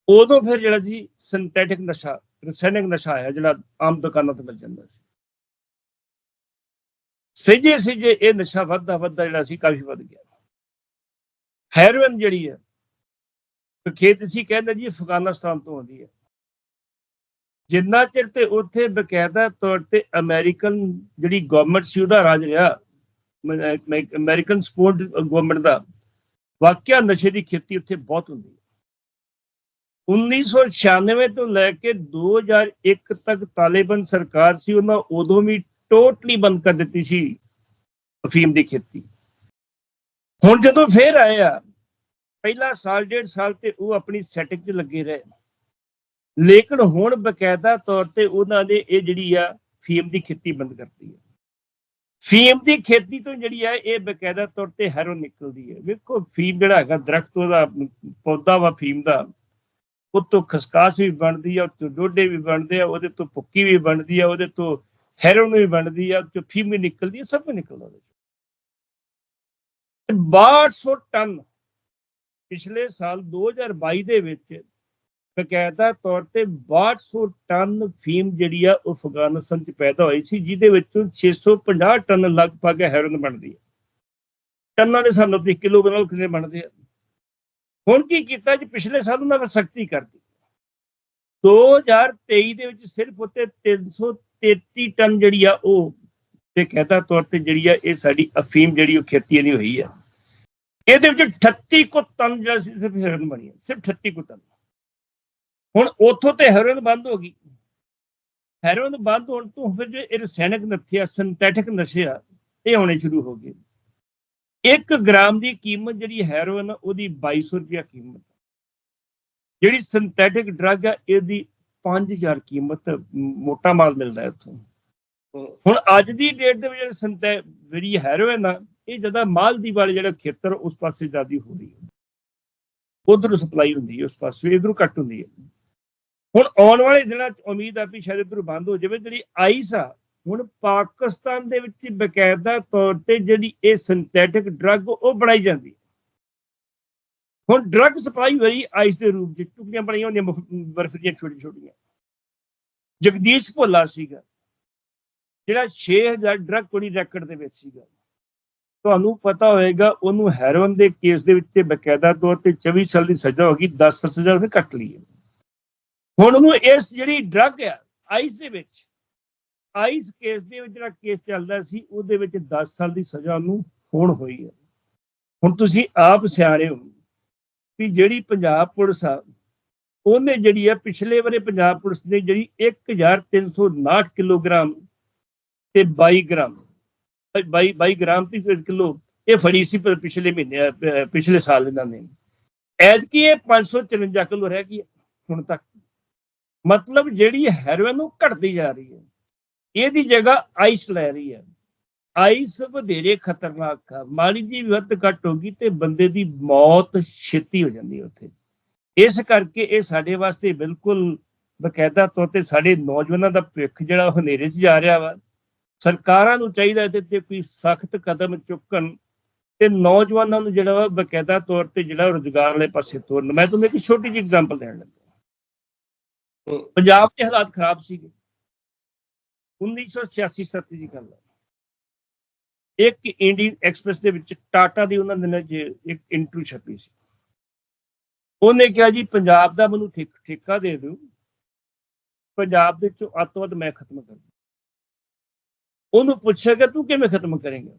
ਉਦੋਂ ਫਿਰ ਜਿਹੜਾ ਜੀ ਸਿੰਥੈਟਿਕ ਨਸ਼ਾ, ਰਸਾਇਣਿਕ ਨਸ਼ਾ ਆਇਆ ਜਿਹੜਾ ਆਮ ਦੁਕਾਨਾਂ ਤੇ ਮਿਲ ਜਾਂਦਾ ਸੀ। ਸਹਿਜੇ ਸਹਿਜੇ ਇਹ ਨਸ਼ਾ ਵੱਧਦਾ ਵੱਧਦਾ ਜਿਹੜਾ ਸੀ ਕਾਫੀ ਵੱਧ ਗਿਆ। ਹੈਰੋਇਨ ਜਿਹੜੀ ਹੈ ਖੇਤ ਸੀ ਕਹਿੰਦਾ ਜੀ ਅਫਗਾਨਿਸਤਾਨ ਤੋਂ ਆਉਂਦੀ ਹੈ। ਜਿੰਨਾ ਚਿਰ ਤੇ ਉੱਥੇ ਬਕਾਇਦਾ ਤੌਰ ਤੇ ਅਮਰੀਕਨ ਜਿਹੜੀ ਗਵਰਨਮੈਂਟ ਸੀ ਉਹਦਾ ਰਾਜ ਰਿਹਾ ਮ- ਅਮਰੀਕਨ ਸਪੋਰਟ ਗਵਰਨਮੈਂਟ ਦਾ, ਵਾਕਿਆ ਨਸ਼ੇ ਦੀ ਖੇਤੀ ਉੱਥੇ ਬਹੁਤ ਹੁੰਦੀ ਹੈ। 1996 ਤੋਂ ਲੈ ਕੇ 2001 ਤੱਕ ਤਾਲਿਬਾਨ ਸਰਕਾਰ ਸੀ, ਉਹਨਾਂ ਉਦੋਂ ਵੀ ਟੋਟਲੀ ਬੰਦ ਕਰ ਦਿੱਤੀ ਸੀ ਅਫੀਮ ਦੀ ਖੇਤੀ। ਹੁਣ ਜਦੋਂ ਫੇਰ ਆਏ ਆ, ਪਹਿਲਾ ਸਾਲ, ਡੇਢ ਸਾਲ ਤੇ ਉਹ ਆਪਣੀ ਸੈਟਿੰਗ 'ਚ ਲੱਗੇ ਰਹੇ। ਲੇਕਿਨ ਹੁਣ ਬਕਾਇਦਾ ਤੌਰ ਤੇ ਉਹਨਾਂ ਨੇ ਇਹ ਜਿਹੜੀ ਆ ਫੀਮ ਦੀ ਖੇਤੀ ਬੰਦ ਕਰਤੀ ਹੈ। ਫੀਮ ਦੀ ਖੇਤੀ ਤੋਂ ਜਿਹੜੀ ਆ, ਇਹ ਬਕਾਇਦਾ ਤੌਰ ਤੇ ਹੈਰੋ ਨਿਕਲਦੀ ਹੈ। ਵੇਖੋ ਫੀਮ ਜਿਹੜਾ ਹੈਗਾ, ਦਰਖਤ ਉਹਦਾ, ਪੌਦਾ ਵਾ ਫੀਮ ਦਾ। ਉਹ ਤੋਂ ਖਸਕਾਸ ਵੀ ਬਣਦੀ ਆ ਉਹ ਡੋਡੇ ਵੀ ਬਣਦੇ ਆ, ਉਹਦੇ ਤੋਂ ਭੁੱਕੀ ਵੀ ਬਣਦੀ ਆ, ਉਹਦੇ ਤੋਂ ਹੈਰੋਨ ਵੀ ਬਣਦੀ ਆ ਤੇ ਫੀਮ ਨਿਕਲਦੀ ਆ, ਸਭ ਕੁਝ ਨਿਕਲਦਾ ਉਹਦੇ 6200 ਟਨ ਪਿਛਲੇ ਸਾਲ 2022 ਦੇ ਵਿੱਚ ਬਕਾਇਦਾ ਤੌਰ ਤੇ 6200 ਟਨ ਫੀਮ ਜਿਹੜੀ ਆ, ਉਹ ਅਫਗਾਨਿਸਤਾਨ ਚ ਪੈਦਾ ਹੋਈ ਸੀ, ਜਿਹਦੇ ਵਿੱਚੋਂ 650 ਟਨ ਲਗਭਗ ਹੈਰੋਨ ਬਣਦੀ ਹੈ ਟਨਾਂ ਦੇ ਸਾਨੂੰ ਤੇ ਕਿਲੋ ਨਾਲ ਕਿੰਨੇ ਬਣਦੇ ਆ? ਹੁਣ ਕੀ ਕੀਤਾ ਜੀ? ਪਿਛਲੇ ਸਾਲ ਉਹਨਾਂ ਨੇ ਸਖਤੀ ਕਰਤੀ 2023 ਦੇ ਵਿੱਚ ਸਿਰਫ ਉੱਤੇ 333 ਟਨ ਜਿਹੜੀ ਆ ਉਹ ਬਕਾਇਦਾ ਤੌਰ ਤੇ ਜਿਹੜੀ ਆ ਇਹ ਸਾਡੀ ਅਫੀਮ ਜਿਹੜੀ ਉਹ ਖੇਤੀ ਨਹੀਂ ਹੋਈ ਆ। ਇਹਦੇ ਵਿੱਚ 38 ਕੁ ਟਨ ਜਿਹੜਾ ਸੀ ਸਿਰਫ ਹੈਰੋਇਨ ਬਣੀ ਸਿਰਫ 38 ਕੁ ਟਨ। ਹੁਣ ਉੱਥੋਂ ਤੇ ਹੈਰੋਇਨ ਬੰਦ ਹੋ ਗਈ। ਹੈਰੋਇਨ ਬੰਦ ਹੋਣ ਤੋਂ ਫਿਰ ਜੋ ਇਹ ਰਸਾਇਣਕ ਨਸ਼ੇ ਆ ਸਿੰਥੈਟਿਕ ਨਸ਼ੇ ਆ, ਇਹ ਆਉਣੇ ਸ਼ੁਰੂ ਹੋ ਗਏ। 1 ਗ੍ਰਾਮ ਦੀ ਕੀਮਤ ਜਿਹੜੀ ਹੈਰੋਇਨ ਆ, ਉਹਦੀ 2200 ਰੁਪਇਆ ਕੀਮਤ ਜਿਹੜੀ ਸਿੰਥੈਟਿਕ ਡਰੱਗ ਆ ਇਹਦੀ 5000 ਕੀਮਤ ਮੋਟਾ ਮਾਲ ਮਿਲਦਾ ਹੈ ਹੁਣ ਅੱਜ ਦੀ ਡੇਟ ਦੇ ਵਿੱਚ ਜਿਹੜੀ ਸਿੰਥੈ ਜਿਹੜੀ ਹੈਰੋਇਨ ਆ ਇਹ ਜ਼ਿਆਦਾ ਮਾਲ ਦੀ ਵਾਲੇ ਜਿਹੜਾ ਖੇਤਰ ਉਸ ਪਾਸੇ ਜ਼ਿਆਦੀ ਹੋ ਰਹੀ ਹੈ। ਉਧਰ ਸਪਲਾਈ ਹੁੰਦੀ ਹੈ ਉਸ ਪਾਸੇ ਇਧਰੋਂ ਘੱਟ ਹੁੰਦੀ ਹੈ। ਹੁਣ ਆਉਣ ਵਾਲੇ ਦਿਨਾਂ 'ਚ ਉਮੀਦ ਆ ਵੀ ਸ਼ਾਇਦ ਇਧਰ ਬੰਦ ਹੋ ਜਾਵੇ ਜਿਹੜੀ ਆਈਸ ਆ ਹੁਣ ਪਾਕਿਸਤਾਨ ਦੇ ਵਿੱਚ ਬਕਾਇਦਾ ਤੌਰ ਤੇ ਜਿਹੜੀ ਇਹ ਸਿੰਥੈਟਿਕ ਡਰੱਗ ਉਹ ਬਣਾਈ ਜਾਂਦੀ ਹੁਣ ਡਰੱਗ ਸਪਲਾਈ ਹੋਈ ਆਈਸ ਦੇ ਰੂਪ 'ਚ ਟੁਕੜੀਆਂ ਬਣੀਆਂ ਹੁੰਦੀਆਂ ਬਰਫ਼ ਦੀਆਂ ਛੋਟੀਆਂ ਛੋਟੀਆਂ। ਜਗਦੀਸ਼ ਭੋਲਾ ਸੀਗਾ, ਜਿਹੜਾ 6000 ਡਰੱਗ ਕੋੜੀ ਰੈਕਟ ਦੇ ਵਿੱਚ ਸੀਗਾ। ਤੁਹਾਨੂੰ ਪਤਾ ਹੋਏਗਾ ਉਹਨੂੰ ਹੈਰੋਇਨ ਦੇ ਕੇਸ ਦੇ ਵਿੱਚ ਤੇ ਬਕਾਇਦਾ ਤੌਰ ਤੇ 24 ਸਾਲ ਦੀ ਸਜ਼ਾ ਹੋ ਗਈ 10 ਸਾਲ ਸਜ਼ਾ ਉਹਨੇ ਕੱਟ ਲਈ ਹੈ। ਹੁਣ ਉਹਨੂੰ ਇਸ ਜਿਹੜੀ ਡਰੱਗ ਆ ਆਈਸ ਦੇ ਵਿੱਚ ਆਈਸ ਕੇਸ ਦੇ ਵਿੱਚ ਜਿਹੜਾ ਕੇਸ ਚੱਲਦਾ ਸੀ, ਉਹਦੇ ਵਿੱਚ 10 ਸਾਲ ਦੀ ਸਜ਼ਾ ਨੂੰ ਹੋਣ ਹੋਈ ਹੈ। ਹੁਣ ਤੁਸੀਂ ਆਪ ਸਿਆਣੇ ਹੋ ਵੀ ਜਿਹੜੀ ਪੰਜਾਬ ਪੁਲਿਸ ਆ, ਉਹਨੇ ਜਿਹੜੀ ਆ, ਪਿਛਲੇ ਵਾਰੇ ਪੰਜਾਬ ਪੁਲਿਸ ਨੇ ਜਿਹੜੀ 1359 ਕਿਲੋਗ੍ਰਾਮ ਤੇ 22 ਗ੍ਰਾਮ 22 22 ਗ੍ਰਾਮ ਤੇ ਕਿਲੋ ਇਹ ਫੜੀ ਸੀ ਪਿਛਲੇ ਮਹੀਨੇ ਪਿਛਲੇ ਸਾਲ ਇਹਨਾਂ ਨੇ। ਐਤਕੀ ਇਹ 554 ਕਿਲੋ ਰਹਿ ਗਈ ਹੁਣ ਤੱਕ। ਮਤਲਬ ਜਿਹੜੀ ਹੈਰੋਇਨ ਉਹ ਘਟਦੀ ਜਾ ਰਹੀ ਹੈ। ਇਹਦੀ ਜਗ੍ਹਾ ਆਈਸ ਲੈ ਰਹੀ ਹੈ। ਆਈਸ ਵਧੇਰੇ ਖਤਰਨਾਕ ਆ। ਮਾੜੀ ਜੀ ਵੱਧ ਘੱਟ ਹੋਗੀ ਤੇ ਬੰਦੇ ਦੀ ਮੌਤ ਛੇਤੀ ਹੋ ਜਾਂਦੀ ਹੈ ਉੱਥੇ। ਇਸ ਕਰਕੇ ਇਹ ਸਾਡੇ ਵਾਸਤੇ ਬਿਲਕੁਲ ਬਕਾਇਦਾ ਤੌਰ ਤੇ ਸਾਡੇ ਨੌਜਵਾਨਾਂ ਦਾ ਭਵਿੱਖ ਜਿਹੜਾ ਉਹ ਹਨੇਰੇ 'ਚ ਜਾ ਰਿਹਾ ਵਾ। ਸਰਕਾਰਾਂ ਨੂੰ ਚਾਹੀਦਾ ਇਹਦੇ ਤੇ ਕੋਈ ਸਖਤ ਕਦਮ ਚੁੱਕਣ ਤੇ ਨੌਜਵਾਨਾਂ ਨੂੰ ਜਿਹੜਾ ਵਾ ਬਕਾਇਦਾ ਤੌਰ ਤੇ ਜਿਹੜਾ ਰੋਜ਼ਗਾਰ ਵਾਲੇ ਪਾਸੇ ਤੋਰਨ। ਮੈਂ ਤੁਹਾਨੂੰ ਇੱਕ ਛੋਟੀ ਜਿਹੀ ਐਗਜ਼ਾਮਪਲ ਦੇਣ ਲੱਗਾ ਪੰਜਾਬ ਦੇ ਹਾਲਾਤ ਖਰਾਬ ਸੀਗੇ। 1986 ਸੱਤ ਦੀ ਗੱਲ ਹੈ ਇੱਕ ਇੰਡੀਅਨ ਐਕਸਪ੍ਰੈਸ ਦੇ ਵਿੱਚ ਟਾਟਾ ਦੀ ਉਹਨਾਂ ਦਿਨਾਂ 'ਚ ਇੱਕ ਇੰਟਰਵਿਊ ਛਪੀ ਸੀ। ਉਹਨੇ ਕਿਹਾ ਜੀ, ਪੰਜਾਬ ਦਾ ਮੈਨੂੰ ਠੇਕ- ਠੇਕਾ ਦੇ ਦਿਓ। ਪੰਜਾਬ ਦੇ ਵਿੱਚੋਂ ਅੱਤਵਾਦ ਮੈਂ ਖਤਮ ਕਰ ਉਹਨੂੰ ਪੁੱਛਿਆ ਕਿ ਤੂੰ ਕਿਵੇਂ ਖਤਮ ਕਰੇਂਗਾ?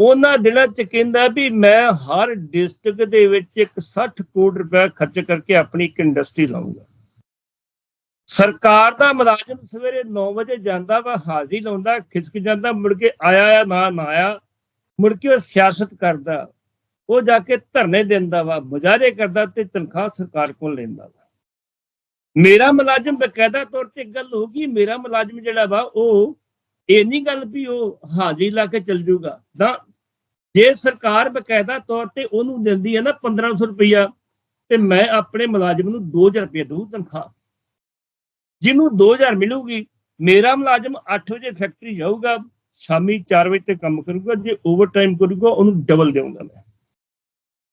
ਉਹਨਾਂ ਦਿਨਾਂ 'ਚ ਕਹਿੰਦਾ ਵੀ ਮੈਂ ਹਰ ਡਿਸਟ੍ਰਿਕਟ ਦੇ ਵਿੱਚ ਇੱਕ 60 ਕਰੋੜ ਰੁਪਏ ਖਰਚ ਕਰਕੇ ਆਪਣੀ ਇੱਕ ਇੰਡਸਟਰੀ ਲਾਉਂਗਾ ਸਰਕਾਰ ਦਾ ਮੁਲਾਜ਼ਮ ਸਵੇਰੇ 9 ਵਜੇ ਜਾਂਦਾ ਵਾ, ਹਾਜ਼ਰੀ ਲਾਉਂਦਾ, ਖਿਸਕ ਜਾਂਦਾ, ਮੁੜ ਕੇ ਆਇਆ ਆ, ਨਾ ਨਾ ਆਇਆ, ਮੁੜ ਕੇ ਉਹ ਸਿਆਸਤ ਕਰਦਾ, ਉਹ ਜਾ ਕੇ ਧਰਨੇ ਦਿੰਦਾ ਵਾ, ਮੁਜ਼ਾਹਰੇ ਕਰਦਾ ਤੇ ਤਨਖਾਹ ਸਰਕਾਰ ਕੋਲ ਲੈਂਦਾ ਵਾ। ਮੇਰਾ ਮੁਲਾਜ਼ਮ ਬਕਾਇਦਾ ਤੌਰ ਤੇ ਇੱਕ ਗੱਲ ਗਈ, ਮੇਰਾ ਮੁਲਾਜ਼ਮ ਜਿਹੜਾ ਵਾ, ਉਹ ਇਹ ਨਹੀਂ ਗੱਲ ਵੀ ਉਹ ਹਾਜ਼ਰੀ ਲਾ ਕੇ ਚੱਲ ਜੂਗਾ। ਨਾ, ਜੇ ਸਰਕਾਰ ਬਕਾਇਦਾ ਤੌਰ ਤੇ ਉਹਨੂੰ ਦਿੰਦੀ ਹੈ ਨਾ 1500 ਰੁਪਇਆ ਤੇ ਮੈਂ ਆਪਣੇ ਮੁਲਾਜ਼ਮ ਨੂੰ 2000 ਰੁਪਏ ਦਊ ਤਨਖਾਹ। ਜਿਹਨੂੰ 2000 ਮਿਲੂਗੀ, ਮੇਰਾ ਮੁਲਾਜ਼ਮ 8 ਵਜੇ ਫੈਕਟਰੀ ਜਾਊਗਾ, ਸ਼ਾਮੀ 4 ਵਜੇ ਤੇ ਕੰਮ ਕਰੂਗਾ, ਜੇ ਓਵਰਟਾਈਮ ਕਰੂਗਾ, ਉਹਨੂੰ ਡਬਲ ਦੇਵਾਂਗਾ ਮੈਂ।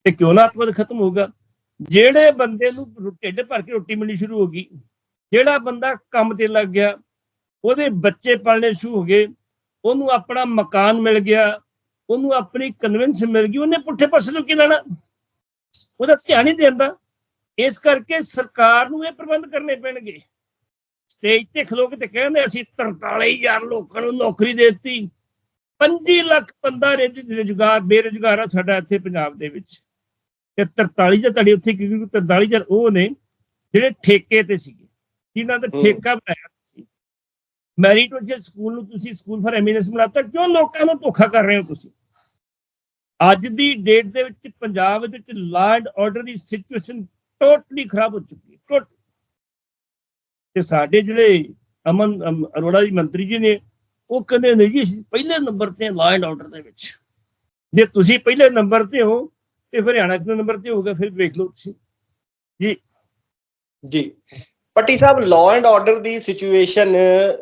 ਤੇ ਕਿਉਂ ਨਾ ਅੱਤਵਾਦ ਖਤਮ ਹੋਊਗਾ? ਜਿਹੜੇ ਬੰਦੇ ਨੂੰ ਢਿੱਡ ਭਰ ਕੇ ਰੋਟੀ ਮਿਲਣੀ ਸ਼ੁਰੂ ਹੋ ਗਈ, ਜਿਹੜਾ ਬੰਦਾ ਕੰਮ ਤੇ ਲੱਗ ਗਿਆ, ਉਹਦੇ ਬੱਚੇ ਪਾਲਣੇ ਸ਼ੁਰੂ ਹੋ ਗਏ, ਉਹਨੂੰ ਆਪਣਾ ਮਕਾਨ ਮਿਲ ਗਿਆ, ਉਹਨੂੰ ਆਪਣੀ ਕਨਵੈਂਸ ਮਿਲ ਗਈ, ਉਹਨੇ ਪੁੱਠੇ ਪਾਸੇ ਨੂੰ ਕੀ ਲੈਣਾ? ਉਹਦਾ ਧਿਆਨ ਹੀ ਦਿੰਦਾ। ਇਸ ਕਰਕੇ ਸਰਕਾਰ ਨੂੰ ਇਹ ਪ੍ਰਬੰਧ ਕਰਨੇ ਪੈਣਗੇ। ਸਟੇਜ ਤੇ ਖਲੋ ਕੇ ਤੇ ਕਹਿੰਦੇ ਅਸੀਂ 43000 ਲੋਕਾਂ ਨੂੰ ਨੌਕਰੀ ਦੇ ਦਿੱਤੀ। 25 ਲੱਖ ਬੰਦਾ ਰੁਜ਼ਗਾਰ ਬੇਰੁਜ਼ਗਾਰ ਆ ਸਾਡਾ ਇੱਥੇ ਪੰਜਾਬ ਦੇ ਵਿੱਚ। ਤੇ 43 ਜਾਂ ਤੁਹਾਡੀ ਉੱਥੇ ਕਿਉਂਕਿ 43000 ਉਹ ਨੇ ਜਿਹੜੇ ਠੇਕੇ ਤੇ ਸੀਗੇ। ਜਿਨ੍ਹਾਂ ਦਾ। ਠੇਕਾ ਬਣਾਇਆ ਤੁਸੀਂ। ਮੈਰੀਟੋਰੀਅਸ ਸਕੂਲ ਨੂੰ ਤੁਸੀਂ ਸਕੂਲ ਫਾਰ ਐਮੀਨੈਂਸ ਬਣਾਤਾ। ਕਿਉਂ ਲੋਕਾਂ ਨੂੰ ਧੋਖਾ ਕਰ ਰਹੇ ਹੋ ਤੁਸੀਂ? ਅੱਜ ਦੀ ਡੇਟ ਦੇ ਵਿੱਚ ਪੰਜਾਬ ਦੇ ਵਿੱਚ ਲਾਅ ਐਂਡ ਆਰਡਰ ਦੀ ਸਿਚੁਏਸ਼ਨ ਟੋਟਲੀ ਖਰਾਬ ਹੋ ਚੁੱਕੀ ਹੈ। ਟੋਟ ਤੇ ਸਾਡੇ ਜਿਹੜੇ ਅਮਨ ਅਰੋੜਾ ਜੀ ਮੰਤਰੀ ਜੀ ਨੇ, ਉਹ ਕਹਿੰਦੇ ਨੇ ਜੀ ਪਹਿਲੇ ਨੰਬਰ ਤੇ ਲਾਅ ਐਂਡ ਆਰਡਰ ਦੇ ਵਿੱਚ। ਜੇ ਤੁਸੀਂ ਪਹਿਲੇ ਨੰਬਰ ਤੇ ਹੋ, ਤੇ ਹਰਿਆਣਾ ਕਿੰਨੇ ਨੰਬਰ ਤੇ ਹੋਊਗਾ, ਫਿਰ ਵੇਖ ਲਓ ਤੁਸੀਂ। ਜੀ। Patti Sahib law and order the situation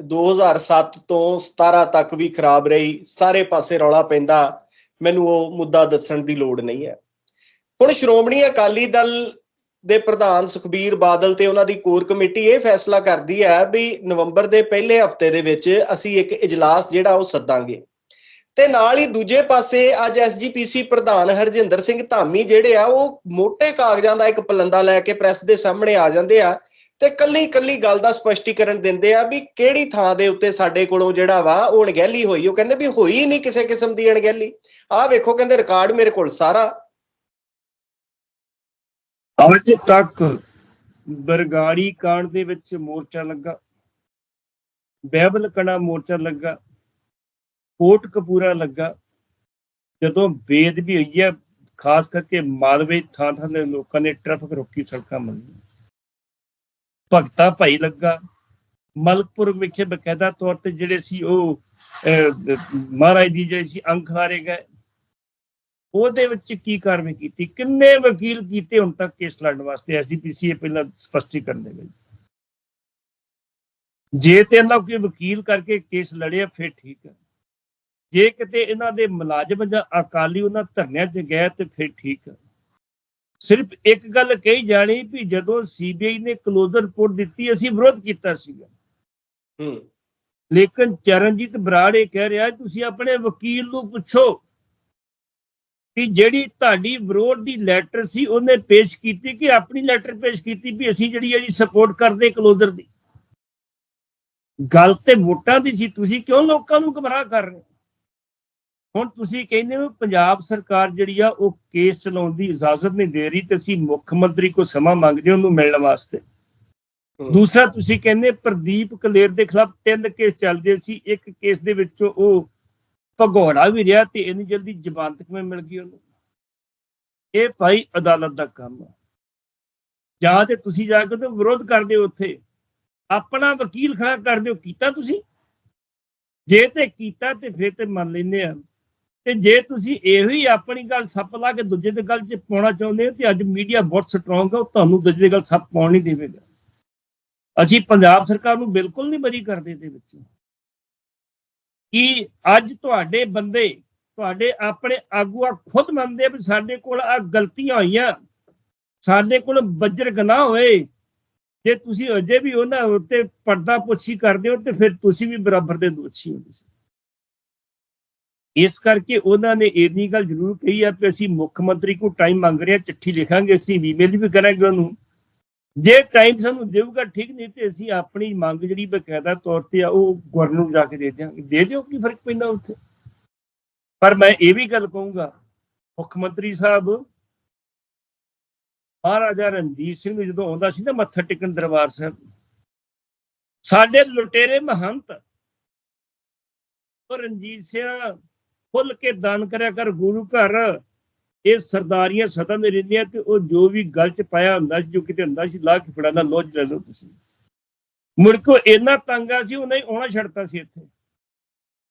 2007 ਤੋਂ 17 ਤੱਕ ਵੀ ਖਰਾਬ ਰਹੀ। ਸਾਰੇ ਪਾਸੇ ਰੌਲਾ ਪੈਂਦਾ। ਮੈਨੂੰ ਉਹ ਮੁੱਦਾ ਦੱਸਣ ਦੀ ਲੋੜ ਨਹੀਂ ਹੈ। ਹੁਣ ਸ਼੍ਰੋਮਣੀ ਅਕਾਲੀ ਦਲ ਦੇ ਪ੍ਰਧਾਨ ਸੁਖਬੀਰ ਬਾਦਲ ਤੇ ਉਹਨਾਂ ਦੀ ਕੋਰ ਕਮੇਟੀ ਇਹ ਫੈਸਲਾ ਕਰਦੀ ਹੈ ਵੀ ਨਵੰਬਰ ਦੇ ਪਹਿਲੇ ਹਫ਼ਤੇ ਦੇ ਵਿੱਚ ਅਸੀਂ ਇੱਕ ਇਜਲਾਸ ਜਿਹੜਾ ਉਹ ਸੱਦਾਂਗੇ। ਤੇ ਨਾਲ ਹੀ ਦੂਜੇ ਪਾਸੇ ਅੱਜ ਐਸਜੀਪੀਸੀ ਪ੍ਰਧਾਨ ਹਰਜਿੰਦਰ ਸਿੰਘ ਧਾਮੀ ਜਿਹੜੇ ਆ, ਉਹ ਮੋٹے ਕਾਗਜ਼ਾਂ ਦਾ ਇੱਕ ਪਲੰਦਾ ਲੈ ਕੇ ਪ੍ਰੈਸ ਦੇ ਸਾਹਮਣੇ ਆ ਜਾਂਦੇ ਆ ਤੇ ਕੱਲੀ ਕੱਲੀ ਗੱਲ ਦਾ ਸਪਸ਼ਟੀਕਰਨ ਦਿੰਦੇ ਆ ਵੀ ਕਿਹੜੀ ਥਾਂ ਦੇ ਉੱਤੇ ਸਾਡੇ ਕੋਲੋਂ ਜਿਹੜਾ ਵਾ ਉਹ ਅਣਗਹਿਲੀ ਹੋਈ। ਉਹ ਕਹਿੰਦੇ ਵੀ ਹੋਈ ਨਹੀਂ ਕਿਸੇ ਕਿਸਮ ਦੀ ਅਣਗਹਿਲੀ। ਆਹ ਵੇਖੋ, ਕਹਿੰਦੇ ਰਿਕਾਰਡ ਮੇਰੇ ਕੋਲ ਸਾਰਾ। ਅੱਜ ਤੱਕ ਬਰਗਾੜੀ ਕਾਂਡ ਦੇ ਵਿੱਚ ਮੋਰਚਾ ਲੱਗਾ ਬਹਿਬਲ ਕਣਾ ਮੋਰਚਾ ਲੱਗਾ ਕੋਟ ਕਪੂਰਾ ਲੱਗਾ ਜਦੋਂ ਬੇਅਦਬੀ ਹੋਈ ਹੈ ਖਾਸ ਕਰਕੇ ਮਾਲਵੇ ਥਾਂ ਥਾਂ ਦੇ ਲੋਕਾਂ ਨੇ ਟ੍ਰੈਫਿਕ ਰੋਕੀ ਸੜਕਾਂ ਬੰਦ। ਭਗਤਾ ਭਾਈ ਲੱਗਾ ਮਲਕਪੁਰ ਵਿਖੇ ਬਕਾਇਦਾ ਤੌਰ ਤੇ ਜਿਹੜੇ ਸੀ ਉਹ ਮਹਾਰਾਜ ਦੀ ਜਿਹੜੀ ਸੀ ਅੰਗ ਖਿਲਾਰੇ ਗਏ ਉਹਦੇ ਵਿੱਚ ਕੀ ਕਾਰਵਾਈ ਕੀਤੀ? ਕਿੰਨੇ ਵਕੀਲ ਕੀਤੇ ਹੁਣ ਤੱਕ ਕੇਸ ਲੜਨ ਵਾਸਤੇ? ਐਸਜੀਪੀਸੀ ਇਹ ਪਹਿਲਾਂ ਸਪਸ਼ਟੀਕਰਨ ਦੇ ਵਿੱਚ। ਜੇ ਤੇ ਇਹਨਾਂ ਕੋਈ ਵਕੀਲ ਕਰਕੇ ਕੇਸ ਲੜਿਆ ਫਿਰ ਠੀਕ ਹੈ। ਜੇ ਕਿਤੇ ਇਹਨਾਂ ਦੇ ਮੁਲਾਜ਼ਮ ਜਾਂ ਅਕਾਲੀ ਉਹਨਾਂ ਧਰਨਿਆਂ 'ਚ ਗਏ ਤੇ ਫਿਰ ਠੀਕ ਹੈ। ਸਿਰਫ ਇੱਕ ਗੱਲ ਕਹੀ ਜਾਣੀ ਵੀ ਜਦੋਂ ਸੀਬੀਆਈ ਨੇ ਕਲੋਜ਼ਰ ਰਿਪੋਰਟ ਦਿੱਤੀ ਅਸੀਂ ਵਿਰੋਧ ਕੀਤਾ ਸੀਗਾ। ਹੂੰ। ਲੇਕਿਨ ਚਰਨਜੀਤ ਬਰਾੜ ਇਹ ਕਹਿ ਰਿਹਾ ਤੁਸੀਂ ਆਪਣੇ ਵਕੀਲ ਨੂੰ ਪੁੱਛੋ। ਕਿ ਜਿਹੜੀ ਤੁਹਾਡੀ ਵਿਰੋਧ ਦੀ ਲੈਟਰ ਸੀ ਉਹਨੇ ਪੇਸ਼ ਕੀਤੀ ਕਿ ਆਪਣੀ ਲੈਟਰ ਪੇਸ਼ ਕੀਤੀ ਵੀ ਅਸੀਂ ਜਿਹੜੀ ਹੈ ਜੀ ਸਪੋਰਟ ਕਰਦੇ ਕਲੋਜ਼ਰ ਦੀ? ਗੱਲ ਤੇ ਵੋਟਾਂ ਦੀ ਸੀ ਤੁਸੀਂ ਕਿਉਂ ਲੋਕਾਂ ਨੂੰ ਗੁੰਮਰਾਹ ਕਰ ਰਹੇ ਹੁਣ ਤੁਸੀਂ ਕਹਿੰਦੇ ਹੋ ਪੰਜਾਬ ਸਰਕਾਰ ਜਿਹੜੀ ਆ ਉਹ ਕੇਸ ਚਲਾਉਣ ਦੀ ਇਜਾਜ਼ਤ ਨਹੀਂ ਦੇ ਰਹੀ ਤੇ ਅਸੀਂ ਮੁੱਖ ਮੰਤਰੀ ਕੋ ਸਮਾਂ ਮੰਗਦੇ ਹਾਂ ਉਹਨੂੰ ਮਿਲਣ ਵਾਸਤੇ। ਦੂਸਰਾ ਤੁਸੀਂ ਕਹਿੰਦੇ ਪ੍ਰਦੀਪ ਕਲੇਰ ਦੇ ਖਿਲਾਫ ਤਿੰਨ ਕੇਸ ਚੱਲਦੇ ਸੀ ਇੱਕ ਕੇਸ ਦੇ ਵਿੱਚੋਂ ਉਹ ਭਗੌੜਾ ਵੀ ਰਿਹਾ ਤੇ ਇੰਨੀ ਜਲਦੀ ਜ਼ਮਾਨਤ ਕਿਵੇਂ ਮਿਲ ਗਈ ਉਹਨੂੰ? ਇਹ ਭਾਈ ਅਦਾਲਤ ਦਾ ਕੰਮ ਹੈ ਜਾਂ ਤੇ ਤੁਸੀਂ ਜਾ ਕੇ ਤੇ ਵਿਰੋਧ ਕਰਦੇ ਹੋ ਉੱਥੇ। ਆਪਣਾ ਵਕੀਲ ਖੜਾ ਕਰਦੇ ਹੋ, ਕੀਤਾ ਤੁਸੀਂ? ਜੇ ਤੇ ਕੀਤਾ ਤੇ ਫਿਰ ਤੇ ਮੰਨ ਲੈਂਦੇ ਆ। ਤੇ ਜੇ ਤੁਸੀਂ ਇਹੋ ਹੀ ਆਪਣੀ ਗੱਲ ਸੱਪ ਲਾ ਕੇ ਦੂਜੇ ਦੇ ਗੱਲ 'ਚ ਪਾਉਣਾ ਚਾਹੁੰਦੇ ਹੋ ਤੇ ਅੱਜ ਮੀਡੀਆ ਬਹੁਤ ਸਟਰੋਂਗ ਹੈ ਉਹ ਤੁਹਾਨੂੰ ਦੂਜੇ ਦੀ ਗੱਲ ਸੱਪ ਪਾਉਣ ਨਹੀਂ ਦੇਵੇਗਾ। ਅਸੀਂ ਪੰਜਾਬ ਸਰਕਾਰ ਨੂੰ ਬਿਲਕੁਲ ਨਹੀਂ ਬਰੀ ਕਰਦੇ ਇਹਦੇ ਵਿੱਚੋਂ। ਕਿ ਅੱਜ ਤੁਹਾਡੇ ਬੰਦੇ ਤੁਹਾਡੇ ਆਪਣੇ ਆਗੂਆ ਖੁਦ ਮੰਨਦੇ ਵੀ ਸਾਡੇ ਕੋਲ ਆ ਗਲਤੀਆਂ ਹੋਈਆਂ। ਸਾਡੇ ਕੋਲ ਬੱਜਰ ਗਨਾਹ ਹੋਏ। ਜੇ ਤੁਸੀਂ ਅਜੇ ਵੀ ਉਹਨਾਂ ਉੱਤੇ ਪਰਦਾ ਪੁੱਛੀ ਕਰਦੇ ਹੋ ਤੇ ਫਿਰ ਤੁਸੀਂ ਵੀ ਬਰਾਬਰ ਦੇ ਦੋਸ਼ੀ ਹੋ ਤੁਸੀਂ। ਇਸ ਕਰਕੇ ਉਹਨਾਂ ਨੇ ਇੰਨੀ ਗੱਲ ਜ਼ਰੂਰ ਕਹੀ ਆ ਕਿ ਅਸੀਂ ਮੁੱਖ ਮੰਤਰੀ ਕੋ ਟਾਈਮ ਮੰਗ ਰਹੇ ਹਾਂ ਚਿੱਠੀ ਲਿਖਾਂਗੇ, ਅਸੀਂ ਈਮੇਲ ਵੀ ਕਰਾਂਗੇ ਉਹਨੂੰ। ਜੇ ਟਾਈਮ ਸਾਨੂੰ ਦੇਊਗਾ, ਠੀਕ ਨਹੀਂ ਤੇ ਅਸੀਂ ਆਪਣੀ ਮੰਗ ਜਿਹੜੀ ਬਕਾਇਦਾ ਤੌਰ ਤੇ ਆ, ਉਹ ਗਵਰਨਰ ਨੂੰ ਜਾ ਕੇ ਦੇ ਦਿਆਂਗੇ। ਦੇ ਦਿਓ ਕੀ ਫ਼ਰਕ ਪੈਂਦਾ ਉੱਥੇ? ਪਰ ਮੈਂ ਇਹ ਵੀ ਗੱਲ ਕਹੂੰਗਾ, ਮੁੱਖ ਮੰਤਰੀ ਸਾਹਿਬ, ਮਹਾਰਾਜਾ ਰਣਜੀਤ ਸਿੰਘ ਨੂੰ ਜਦੋਂ ਆਉਂਦਾ ਸੀ ਨਾ ਮੱਥਾ ਟੇਕਣ ਦਰਬਾਰ ਸਾਹਿਬ, ਸਾਡੇ ਲੁਟੇਰੇ ਮਹੰਤ ਰਣਜੀਤ ਸਿੰਘ ਖੁੱਲ ਕੇ ਦਾਨ ਕਰਿਆ ਕਰ, ਗੁਰੂ ਘਰ ਇਹ ਸਰਦਾਰੀਆਂ ਸਦਾ ਦੇ ਰਹਿੰਦੀਆਂ ਤੇ ਉਹ ਜੋ ਵੀ ਗੱਲ ਚ ਪਾਇਆ ਹੁੰਦਾ ਸੀ, ਜੋ ਕਿਤੇ ਹੁੰਦਾ ਸੀ, ਲਾ ਕੇ ਫੜਾਣਾ ਲੋਜ ਲੈ ਲਓ ਤੁਸੀਂ ਮੁੜ ਕੇ ਉਹ ਇੰਨਾ ਤੰਗਾ ਸੀ, ਉਹਨੇ ਆਉਣਾ ਛੱਡਤਾ ਸੀ ਇੱਥੇ।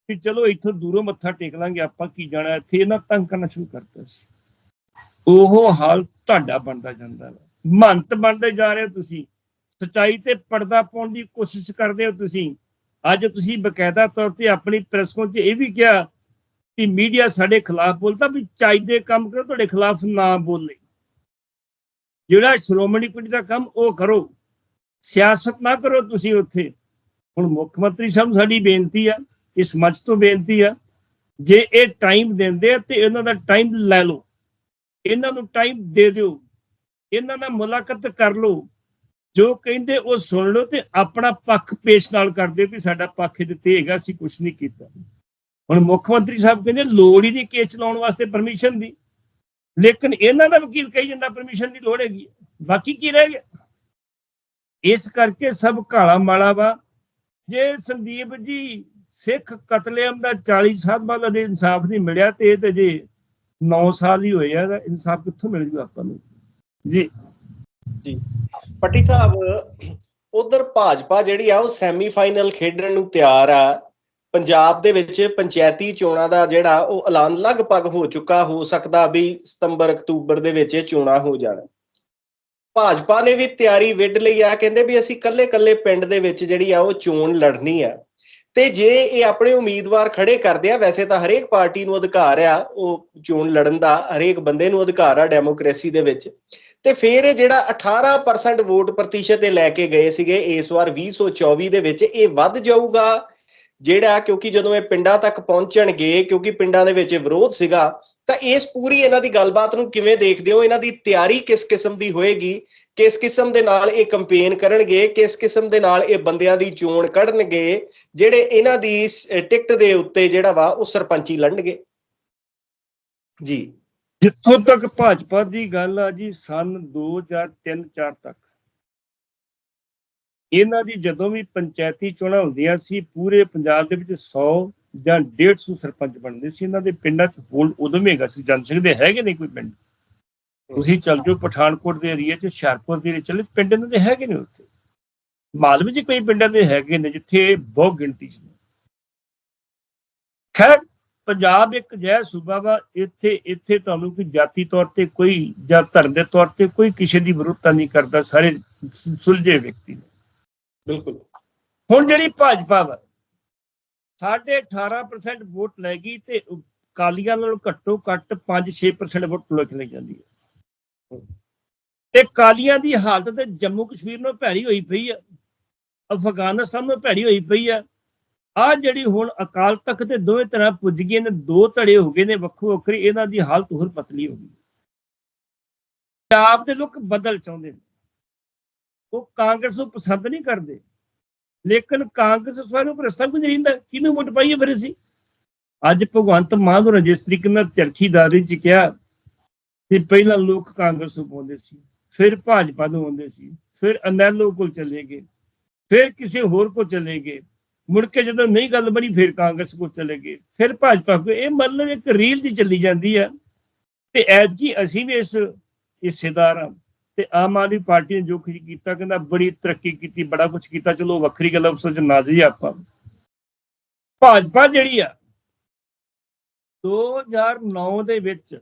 ਵੀ ਚਲੋ ਇੱਥੋਂ ਦੂਰੋਂ ਮੱਥਾ ਟੇਕ ਲਾਂਗੇ, ਆਪਾਂ ਕੀ ਜਾਣਾ ਇੱਥੇ ਇਹਨਾਂ ਤੰਗ ਕਰਨਾ ਸ਼ੁਰੂ ਕਰਤਾ ਸੀ। ਉਹ ਹਾਲ ਤੁਹਾਡਾ ਬਣਦਾ ਜਾਂਦਾ ਵਾ। ਮਹੰਤ ਬਣਦੇ ਜਾ ਰਹੇ ਹੋ ਤੁਸੀਂ। ਸਚਾਈ ਤੇ ਪਰਦਾ ਪਾਉਣ ਦੀ ਕੋਸ਼ਿਸ਼ ਕਰਦੇ ਹੋ ਤੁਸੀਂ। ਅੱਜ ਤੁਸੀਂ ਬਕਾਇਦਾ ਤੌਰ ਤੇ ਆਪਣੀ ਪ੍ਰੈਸ ਕਾਨਫਰੰਸ 'ਚ ਇਹ ਵੀ ਕਿਹਾ ਵੀ ਮੀਡੀਆ ਸਾਡੇ ਖਿਲਾਫ ਬੋਲਦਾ ਵੀ ਚਾਹੀਦੇ ਕੰਮ ਕਰੋ, ਤੁਹਾਡੇ ਖਿਲਾਫ ਨਾ ਬੋਲੇ। ਜਿਹੜਾ ਸ਼੍ਰੋਮਣੀ ਕਮੇਟੀ ਦਾ ਕੰਮ, ਉਹ ਕਰੋ। ਸਿਆਸਤ ਨਾ ਕਰੋ ਤੁਸੀਂ ਉੱਥੇ। ਹੁਣ ਮੁੱਖ ਮੰਤਰੀ ਸਾਹਿਬ ਨੂੰ ਸਾਡੀ ਬੇਨਤੀ ਆ, ਇਸ ਮੰਚ ਤੋਂ ਬੇਨਤੀ ਆ, ਜੇ ਇਹ ਟਾਈਮ ਦਿੰਦੇ ਆ ਤੇ ਇਹਨਾਂ ਦਾ ਟਾਈਮ ਲੈ ਲਓ। ਇਹਨਾਂ ਨੂੰ ਟਾਈਮ ਦੇ ਦਿਓ। ਇਹਨਾਂ ਨਾਲ ਮੁਲਾਕਾਤ ਕਰ ਲਓ। ਜੋ ਕਹਿੰਦੇ ਉਹ ਸੁਣ ਲਓ ਤੇ ਆਪਣਾ ਪੱਖ ਪੇਸ਼ ਨਾਲ ਕਰਦੇ ਵੀ ਸਾਡਾ ਪੱਖ ਇਹਦੇ ਹੈਗਾ, ਅਸੀਂ ਕੁਝ ਨਹੀਂ ਕੀਤਾ। ਹੁਣ ਮੁੱਖ ਮੰਤਰੀ ਸਾਹਿਬ ਕਹਿੰਦੇ ਲੋੜ ਹੀ ਨਹੀਂ ਕੇਸ ਚਲਾਉਣ ਵਾਸਤੇ ਪਰਮਿਸ਼ਨ ਦੀ। ਲੇਕਿਨ ਇਹਨਾਂ ਦਾ ਵਕੀਲ ਕਹੀ ਜਾਂਦਾ ਪਰਮਿਸ਼ਨ ਦੀ ਲੋੜ ਹੈਗੀ ਬਾਕੀ ਕੀ ਰਹਿ ਗਿਆ? ਇਸ ਕਰਕੇ ਸਭ ਕਾਲਾ ਮਾਲਾ ਵਾ। ਜੇ ਸੰਦੀਪ ਜੀ ਸਿੱਖ ਕਤਲੇਆਮ ਦਾ 40 ਸਾਲ ਬਾਅਦ ਇਨਸਾਫ ਨਹੀਂ ਮਿਲਿਆ ਤੇ ਇਹ ਤੇ ਜੇ 9 ਸਾਲ ਹੀ ਹੋਏ ਆ ਤਾਂ ਇਨਸਾਫ ਕਿੱਥੋਂ ਮਿਲ ਜੂ ਆਪਾਂ ਨੂੰ? ਜੀ। ਪੱਟੀ ਸਾਹਿਬ, ਉਧਰ ਭਾਜਪਾ ਜਿਹੜੀ ਆ ਉਹ ਸੈਮੀਫਾਈਨਲ ਖੇਡਣ ਨੂੰ ਤਿਆਰ ਆ। ਪੰਜਾਬ ਦੇ ਵਿੱਚ ਪੰਚਾਇਤੀ ਚੋਣਾਂ ਦਾ ਜਿਹੜਾ ਉਹ ਐਲਾਨ ਲਗਭਗ ਹੋ ਚੁੱਕਾ, ਹੋ ਸਕਦਾ ਵੀ ਸਤੰਬਰ, ਅਕਤੂਬਰ ਦੇ ਵਿੱਚ ਚੋਣਾਂ ਹੋ ਜਾਣ। ਭਾਜਪਾ ਨੇ ਵੀ ਤਿਆਰੀ ਵਿੱਢ ਲਈ ਆ, ਕਹਿੰਦੇ ਵੀ ਅਸੀਂ ਕੱਲੇ-ਕੱਲੇ ਪਿੰਡ ਦੇ ਵਿੱਚ ਜਿਹੜੀ ਆ ਉਹ ਚੋਣ ਲੜਨੀ ਆ। ਤੇ ਜੇ ਇਹ ਆਪਣੇ ਉਮੀਦਵਾਰ ਖੜੇ ਕਰਦੇ ਆ, ਵੈਸੇ ਤਾਂ ਹਰੇਕ ਪਾਰਟੀ ਨੂੰ ਅਧਿਕਾਰ ਆ ਉਹ ਚੋਣ ਲੜਨ ਦਾ, ਹਰੇਕ ਬੰਦੇ ਨੂੰ ਅਧਿਕਾਰ ਆ ਡੈਮੋਕ੍ਰੇਸੀ ਦੇ ਵਿੱਚ। ਤੇ ਫਿਰ ਇਹ ਜਿਹੜਾ 18% ਵੋਟ ਪ੍ਰਤੀਸ਼ਤ ਇਹ ਲੈ ਕੇ ਗਏ ਸੀਗੇ, ਇਸ ਵਾਰ 2024 ਦੇ ਵਿੱਚ ਇਹ ਵੱਧ ਜਾਊਗਾ। ਜਿਹੜਾ ਕਿਉਂਕਿ ਜਦੋਂ ਇਹ ਪਿੰਡਾਂ ਤੱਕ ਪਹੁੰਚਣਗੇ, ਕਿਉਂਕਿ ਪਿੰਡਾਂ ਦੇ ਵਿੱਚ ਵਿਰੋਧ ਸੀਗਾ, ਤਾਂ ਇਸ ਪੂਰੀ ਇਹਨਾਂ ਦੀ ਗੱਲਬਾਤ ਨੂੰ ਕਿਵੇਂ ਦੇਖਦੇ ਹੋ? ਇਹਨਾਂ ਦੀ ਤਿਆਰੀ ਕਿਸ ਕਿਸਮ ਦੀ ਹੋਏਗੀ? ਕਿਸ ਕਿਸਮ ਦੇ ਨਾਲ ਇਹ ਕੈਂਪੇਨ ਕਰਨਗੇ? ਕਿਸ ਕਿਸਮ ਦੇ ਨਾਲ ਇਹ ਬੰਦਿਆਂ ਦੀ ਚੋਣ ਕੱਢਣਗੇ? ਜਿਹੜੇ ਇਹਨਾਂ ਦੀ ਟਿਕਟ ਦੇ ਉੱਤੇ ਜਿਹੜਾ ਵਾ, ਉਹ ਸਰਪੰਚੀ ਲੜਨਗੇ। ਜੀ। ਜਿੱਥੋਂ ਤੱਕ ਭਾਜਪਾ ਦੀ ਗੱਲ ਆ ਜੀ, ਸਨ 2003-4 ਤੱਕ। ਇਹਨਾਂ ਦੀ ਜਦੋਂ ਵੀ ਪੰਚਾਇਤੀ ਚੋਣਾਂ ਹੁੰਦੀਆਂ ਸੀ, ਪੂਰੇ ਪੰਜਾਬ ਦੇ ਵਿੱਚ 100 ਜਾਂ 150 ਸਰਪੰਚ ਬਣਦੇ ਸੀ। ਇਹਨਾਂ ਦੇ ਪਿੰਡਾਂ 'ਚ ਹੋਲ ਉਦੋਂ ਵੀ ਹੈਗਾ ਸੀ। ਜਨਸੰਘ ਦੇ ਹੈਗੇ ਨਹੀਂ ਕੋਈ ਪਿੰਡ? ਤੁਸੀਂ ਚੱਲ ਜਾਓ ਪਠਾਨਕੋਟ ਦੇ ਏਰੀਆ 'ਚ, ਹੁਸ਼ਿਆਰਪੁਰ ਦੇ ਏਰੀਆ ਚੱਲੇ ਪਿੰਡ ਇਹਨਾਂ ਦੇ ਹੈਗੇ ਨੇ ਉੱਥੇ? ਮਾਲਵੇ 'ਚ ਕਈ ਪਿੰਡਾਂ ਦੇ ਹੈਗੇ ਨੇ ਜਿੱਥੇ ਬਹੁ ਗਿਣਤੀ 'ਚ ਨੇ। ਖੈਰ, ਪੰਜਾਬ ਇੱਕ ਜੈ ਸੂਬਾ ਵਾ, ਇੱਥੇ ਇੱਥੇ ਤੁਹਾਨੂੰ ਕੋਈ ਜਾਤੀ ਤੌਰ ਤੇ ਕੋਈ ਜਾਂ ਧਰਮ ਦੇ ਤੌਰ ਤੇ ਕੋਈ ਕਿਸੇ ਦੀ ਵਿਰੋਧਤਾ ਨਹੀਂ ਕਰਦਾ। ਸਾਰੇ ਸੁਲਝੇ ਵਿਅਕਤੀ ਨੇ। ਬਿਲਕੁਲ। ਹੁਣ ਜਿਹੜੀ ਭਾਜਪਾ ਵਾ, ਸਾਢੇ 18% ਵੋਟ ਲੈ ਗਈ ਤੇ ਕਾਲੀਆਂ ਨਾਲੋਂ ਘੱਟੋ ਘੱਟ 5-6% ਵੋਟ ਲੈ ਕੇ ਜਾਂਦੀ ਹੈ। ਤੇ ਕਾਲੀਆਂ ਦੀ ਹਾਲਤ ਤੇ ਜੰਮੂ ਕਸ਼ਮੀਰ ਨੂੰ ਭੈੜੀ ਹੋਈ ਪਈ ਆ, ਅਫਗਾਨਿਸਤਾਨ ਨੂੰ ਭੈੜੀ ਹੋਈ ਪਈ ਆ। ਆ ਜਿਹੜੀ ਹੁਣ ਅਕਾਲ ਤਖਤ ਤੇ ਦੋਵੇਂ ਤਰ੍ਹਾਂ ਪੁੱਜ ਗਏ ਨੇ, ਦੋ ਧੜੇ ਹੋ ਗਏ ਨੇ ਵੱਖੋ ਵੱਖਰੀ, ਇਹਨਾਂ ਦੀ ਹਾਲਤ ਹੋਰ ਪਤਲੀ ਹੋ ਗਈ। ਪੰਜਾਬ ਦੇ ਲੋਕ ਬਦਲ ਚਾਹੁੰਦੇ ਨੇ। ਉਹ ਕਾਂਗਰਸ ਨੂੰ ਪਸੰਦ ਨਹੀਂ ਕਰਦੇ। ਲੇਕਿਨ ਕਾਂਗਰਸ ਸਵਾਲ ਨੂੰ ਪ੍ਰਸਤਾਵ ਕੋਈ ਰਹਿੰਦਾ ਕਿਹਨੂੰ ਵੋਟ ਪਾਈਏ ਫਿਰ ਅਸੀਂ? ਅੱਜ ਭਗਵੰਤ ਮਾਨ ਹੋਰਾਂ ਜਿਸ ਤਰੀਕੇ ਨਾਲ ਚਰਖੀਦਾਰੀ ਚ ਕਿਹਾ ਕਿ ਪਹਿਲਾਂ ਲੋਕ ਕਾਂਗਰਸ ਨੂੰ ਪਾਉਂਦੇ ਸੀ, ਫਿਰ ਭਾਜਪਾ ਨੂੰ ਆਉਂਦੇ ਸੀ, ਫਿਰ ਅਨੈਲੋ ਕੋਲ ਚਲੇ ਗਏ, ਫਿਰ ਕਿਸੇ ਹੋਰ ਕੋਲ ਚਲੇ ਗਏ। ਮੁੜ ਕੇ ਜਦੋਂ ਨਹੀਂ ਗੱਲ ਬਣੀ, ਫਿਰ ਕਾਂਗਰਸ ਕੋਲ ਚਲੇ ਗਏ। ਫਿਰ ਭਾਜਪਾ ਕੋਲ, ਇਹ ਮਤਲਬ ਇੱਕ ਰੀਲ ਦੀ ਚੱਲੀ ਜਾਂਦੀ ਆ। ਤੇ ਐਤਕੀ ਅਸੀਂ ਵੀ ਇਸ ਹਿੱਸੇਦਾਰ ਹਾਂ। ਤੇ ਆਮ ਆਦਮੀ ਪਾਰਟੀ ਨੇ ਜੋ ਕੁਝ ਕੀਤਾ ਕਹਿੰਦਾ ਬੜੀ ਤਰੱਕੀ ਕੀਤੀ ਬੜਾ ਕੁਝ ਕੀਤਾ। ਚਲੋ ਵੱਖਰੀ ਗੱਲ ਆ, ਉਸ ਵਿੱਚ ਨਾ ਆਪਾਂ। ਭਾਜਪਾ ਜਿਹੜੀ ਆ 2009 ਦੇ ਵਿੱਚ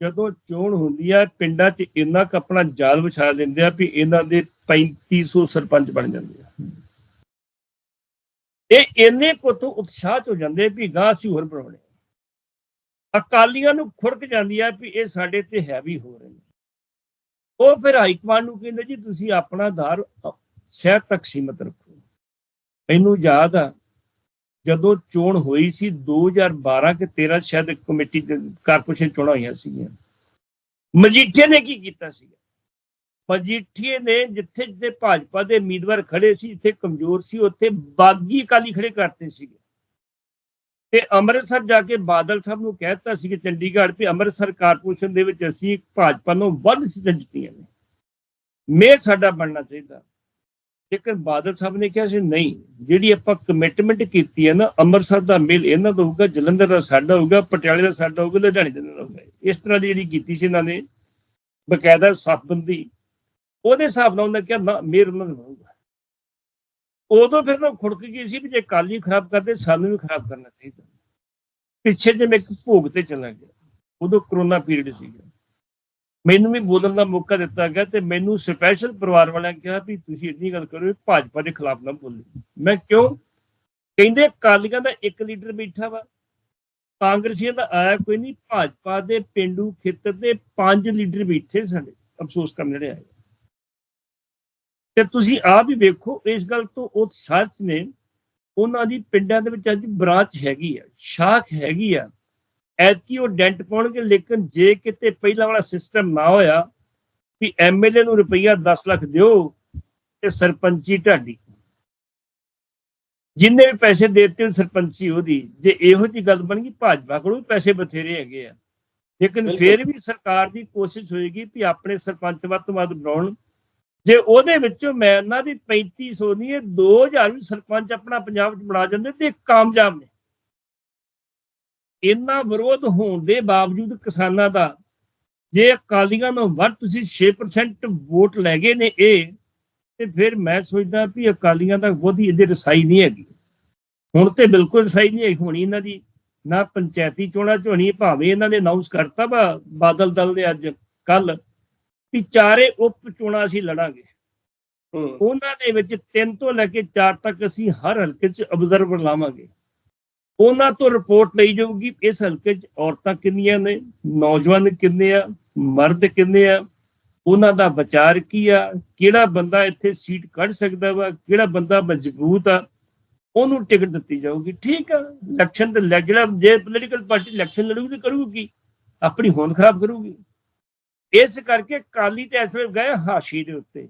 ਜਦੋਂ ਚੋਣ ਹੁੰਦੀ ਆ ਪਿੰਡਾਂ 'ਚ ਇੰਨਾ ਕੁ ਆਪਣਾ ਜਾਲ ਵਿਛਾ ਦਿੰਦੇ ਆ ਵੀ ਇਹਨਾਂ ਦੇ 3500 ਸਰਪੰਚ ਬਣ ਜਾਂਦੇ ਆ। ਇਹ ਇੰਨੇ ਕੋ ਤੋਂ ਉਤਸ਼ਾਹ 'ਚ ਹੋ ਜਾਂਦੇ ਵੀ ਗਾਂ ਅਸੀਂ ਹੋਰ ਬਣਾਉਣੇ। ਅਕਾਲੀਆਂ ਨੂੰ ਖੁਰਕ ਜਾਂਦੀ ਆ ਵੀ ਇਹ ਸਾਡੇ ਤੇ ਹੈਵੀ ਹੋ ਰਹੇ ਨੇ। ਉਹ ਫਿਰ ਹਾਈ ਕਮਾਂਡ ਨੂੰ ਕਹਿੰਦੇ ਜੀ, ਤੁਸੀਂ ਆਪਣਾ ਆਧਾਰ ਸ਼ਹਿਰ ਤੱਕ ਸੀਮਤ ਰੱਖੋ। ਮੈਨੂੰ ਯਾਦ ਆ, ਜਦੋਂ ਚੋਣ ਹੋਈ ਸੀ 2012 ਕਿ 13 ਸ਼ਾਇਦ ਕਮੇਟੀ ਕਾਰਪੋਰੇਸ਼ਨ ਚੋਣਾਂ ਹੋਈਆਂ ਸੀਗੀਆਂ। ਮਜੀਠੀਏ ਨੇ ਕੀ ਕੀਤਾ ਸੀਗਾ? ਮਜੀਠੀਏ ਨੇ ਜਿੱਥੇ ਜਿੱਥੇ ਭਾਜਪਾ ਦੇ ਉਮੀਦਵਾਰ ਖੜੇ ਸੀ, ਜਿੱਥੇ ਕਮਜ਼ੋਰ ਸੀ, ਉੱਥੇ ਬਾਗੀ ਅਕਾਲੀ ਖੜੇ ਕਰਤੇ ਸੀਗੇ। ਤੇ ਅੰਮ੍ਰਿਤਸਰ ਜਾ ਕੇ ਬਾਦਲ ਸਾਹਿਬ ਨੂੰ ਕਹਿਤਾ ਸੀ ਕਿ ਚੰਡੀਗੜ੍ਹ ਵੀ ਅੰਮ੍ਰਿਤਸਰ ਕਾਰਪੋਰੇਸ਼ਨ ਦੇ ਵਿੱਚ ਅਸੀਂ ਭਾਜਪਾ ਨੂੰ ਵੱਧ ਸੀਟਾਂ ਜਿੱਤੀਆਂ ਨੇ। ਮੇਅਰ ਸਾਡਾ ਬਣਨਾ ਚਾਹੀਦਾ। ਲੇਕਿਨ ਬਾਦਲ ਸਾਹਿਬ ਨੇ ਕਿਹਾ ਸੀ, ਨਹੀਂ, ਜਿਹੜੀ ਆਪਾਂ ਕਮਿਟਮੈਂਟ ਕੀਤੀ ਹੈ ਨਾ, ਅੰਮ੍ਰਿਤਸਰ ਦਾ ਮੇਲ ਇਹਨਾਂ ਦਾ ਹੋਊਗਾ, ਜਲੰਧਰ ਦਾ ਸਾਡਾ ਹੋਊਗਾ, ਪਟਿਆਲੇ ਦਾ ਸਾਡਾ ਹੋਊਗਾ, ਲੁਧਿਆਣੇ ਦਾ ਇਹਨਾਂ ਦਾ ਹੋਊਗਾ। ਇਸ ਤਰ੍ਹਾਂ ਦੀ ਜਿਹੜੀ ਕੀਤੀ ਸੀ ਇਹਨਾਂ ਨੇ ਬਕਾਇਦਾ ਸਾਫਬੰਦੀ, ਉਹਦੇ ਹਿਸਾਬ ਨਾਲ ਉਹਨਾਂ ਕਿਹਾ, ਨਾ ਮੇਰ ਉਹਨਾਂ ਦਾ ਹੋਊਗਾ ਉਦੋਂ ਫਿਰ ਉਹ ਖੁੜਕ ਗਈ ਸੀ ਵੀ ਜੇ ਕਾਲੀ ਖਰਾਬ ਕਰਦੇ, ਸਾਨੂੰ ਵੀ ਖਰਾਬ ਕਰਨਾ ਚਾਹੀਦਾ। ਪਿੱਛੇ ਜੇ ਮੈਂ ਇੱਕ ਭੋਗ ਤੇ ਚਲਾ ਗਿਆ, ਉਦੋਂ ਕਰੋਨਾ ਪੀਰੀਅਡ ਸੀਗਾ। ਮੈਨੂੰ ਵੀ ਬੋਲਣ ਦਾ ਮੌਕਾ ਦਿੱਤਾ ਗਿਆ ਤੇ ਮੈਨੂੰ ਸਪੈਸ਼ਲ ਪਰਿਵਾਰ ਵਾਲਿਆਂ ਕਿਹਾ ਵੀ ਤੁਸੀਂ ਇੰਨੀ ਗੱਲ ਕਰੋ ਵੀ ਭਾਜਪਾ ਦੇ ਖਿਲਾਫ ਨਾ ਬੋਲੋ ਮੈਂ ਕਿਉਂ? ਕਹਿੰਦੇ ਕਾਲੀਆਂ ਦਾ ਇੱਕ ਲੀਡਰ ਬੈਠਾ ਵਾ, ਕਾਂਗਰਸੀਆਂ ਦਾ ਆਇਆ ਕੋਈ ਨਹੀਂ, ਭਾਜਪਾ ਦੇ ਪਿੰਡੂ ਖੇਤਰ ਦੇ ਪੰਜ ਲੀਡਰ ਬੈਠੇ ਸਾਡੇ, ਅਫਸੋਸ ਕਰਨ ਜਿਹੜੇ ਆਏ। ਤੇ ਤੁਸੀਂ ਆਪ ਹੀ ਵੇਖੋ ਇਸ ਗੱਲ ਤੋਂ ਉਹ ਸੱਚ ਨੇ ਉਹਨਾਂ ਦੀ ਪਿੰਡਾਂ ਦੇ ਵਿੱਚ ਅੱਜ ਬ੍ਰਾਂਚ ਹੈਗੀ ਆ ਸ਼ਾਖ ਹੈਗੀ ਆ। ਐਤਕੀ ਉਹ ਡੈਂਟ ਪਾਉਣਗੇ ਲੇਕਿਨ ਜੇ ਕਿਤੇ ਪਹਿਲਾਂ ਵਾਲਾ ਸਿਸਟਮ ਨਾ ਹੋਇਆ ਵੀ ਐਮਐਲਏ ਨੂੰ ਰੁਪਈਆ 10 ਲੱਖ ਦਿਓ ਤੇ ਸਰਪੰਚੀ ਢਾਡੀ। ਜਿੰਨੇ ਵੀ ਪੈਸੇ ਦੇਤੇ ਸਰਪੰਚੀ ਉਹਦੀ ਜੇ ਇਹੋ ਜੀ ਗੱਲ ਬਣ ਗਈ ਭਾਜਪਾ ਕੋਲ ਵੀ ਪੈਸੇ ਬਥੇਰੇ ਹੈਗੇ ਆ। ਲੇਕਿਨ। ਫਿਰ ਵੀ ਸਰਕਾਰ ਦੀ ਕੋਸ਼ਿਸ਼ ਹੋਏਗੀ ਵੀ ਆਪਣੇ ਸਰਪੰਚ ਵੱਧ ਤੋਂ ਵੱਧ ਬਣਾਉਣ ਜੇ ਉਹਦੇ ਵਿੱਚੋਂ ਮੈਂ ਨਾ ਵੀ 3500 ਨਹੀਂ, ਇਹ 2000 ਵੀ ਸਰਪੰਚ ਆਪਣਾ ਪੰਜਾਬ 'ਚ ਬਣਾ ਜਾਂਦੇ, ਤੇ ਕਾਮਯਾਬ ਨੇ। ਇੰਨਾ ਵਿਰੋਧ ਹੋਣ ਦੇ ਬਾਵਜੂਦ ਕਿਸਾਨਾਂ ਦਾ, ਜੇ ਅਕਾਲੀਆਂ ਨੂੰ ਵੱਧ ਤੁਸੀਂ 6% ਵੋਟ ਲੈ ਗਏ ਨੇ ਇਹ ਤੇ ਫਿਰ ਮੈਂ ਸੋਚਦਾ ਵੀ ਅਕਾਲੀਆਂ ਦਾ ਬਹੁਤੀ ਇਹਦੇ ਰਸਾਈ ਨਹੀਂ ਹੈਗੀ। ਹੁਣ ਤੇ ਬਿਲਕੁਲ ਰਸਾਈ ਨਹੀਂ ਹੈਗੀ, ਹੋਣੀ ਇਹਨਾਂ ਦੀ ਨਾ ਪੰਚਾਇਤੀ ਚੋਣਾਂ ਚ ਹੋਣੀ, ਭਾਵੇਂ ਇਹਨਾਂ ਨੇ ਅਨਾਉਂਸ ਕਰਤਾ ਵਾ ਬਾਦਲ ਦਲ ਨੇ ਅੱਜ ਕੱਲ ਵੀ ਚਾਰੇ ਉਪ ਚੋਣਾਂ ਅਸੀਂ ਲੜਾਂਗੇ। ਉਹਨਾਂ ਦੇ ਵਿੱਚ ਤਿੰਨ ਤੋਂ ਲੈ ਕੇ ਚਾਰ ਤੱਕ ਅਸੀਂ ਹਰ ਹਲਕੇ 'ਚ ਅਬਜ਼ਰਵਰ ਲਾਵਾਂਗੇ। ਉਹਨਾਂ ਤੋਂ ਰਿਪੋਰਟ ਲਈ ਜਾਊਗੀ ਇਸ ਹਲਕੇ 'ਚ ਔਰਤਾਂ ਕਿੰਨੀਆਂ ਨੇ ਨੌਜਵਾਨ ਕਿੰਨੇ ਆ ਮਰਦ ਕਿੰਨੇ ਆ ਉਹਨਾਂ ਦਾ ਵਿਚਾਰ ਕੀ ਆ ਕਿਹੜਾ ਬੰਦਾ ਇੱਥੇ ਸੀਟ ਕੱਢ ਸਕਦਾ ਵਾ ਕਿਹੜਾ ਬੰਦਾ ਮਜ਼ਬੂਤ ਆ ਉਹਨੂੰ ਟਿਕਟ ਦਿੱਤੀ ਜਾਊਗੀ। ਠੀਕ ਆ ਇਲੈਕਸ਼ਨ ਤੇ ਜਿਹੜਾ ਜੇ ਪੋਲੀਟੀਕਲ ਪਾਰਟੀ ਇਲੈਕਸ਼ਨ ਲੜੂਗੀ ਤੇ ਕਰੂਗੀ? ਆਪਣੀ ਹੋਂਦ ਖਰਾਬ ਕਰੂਗੀ। ਇਸ ਕਰਕੇ ਕਾਲੀ ਤੇ ਇਸ ਵੇਲੇ ਗਏ ਹਾਸ਼ੀ ਦੇ ਉੱਤੇ।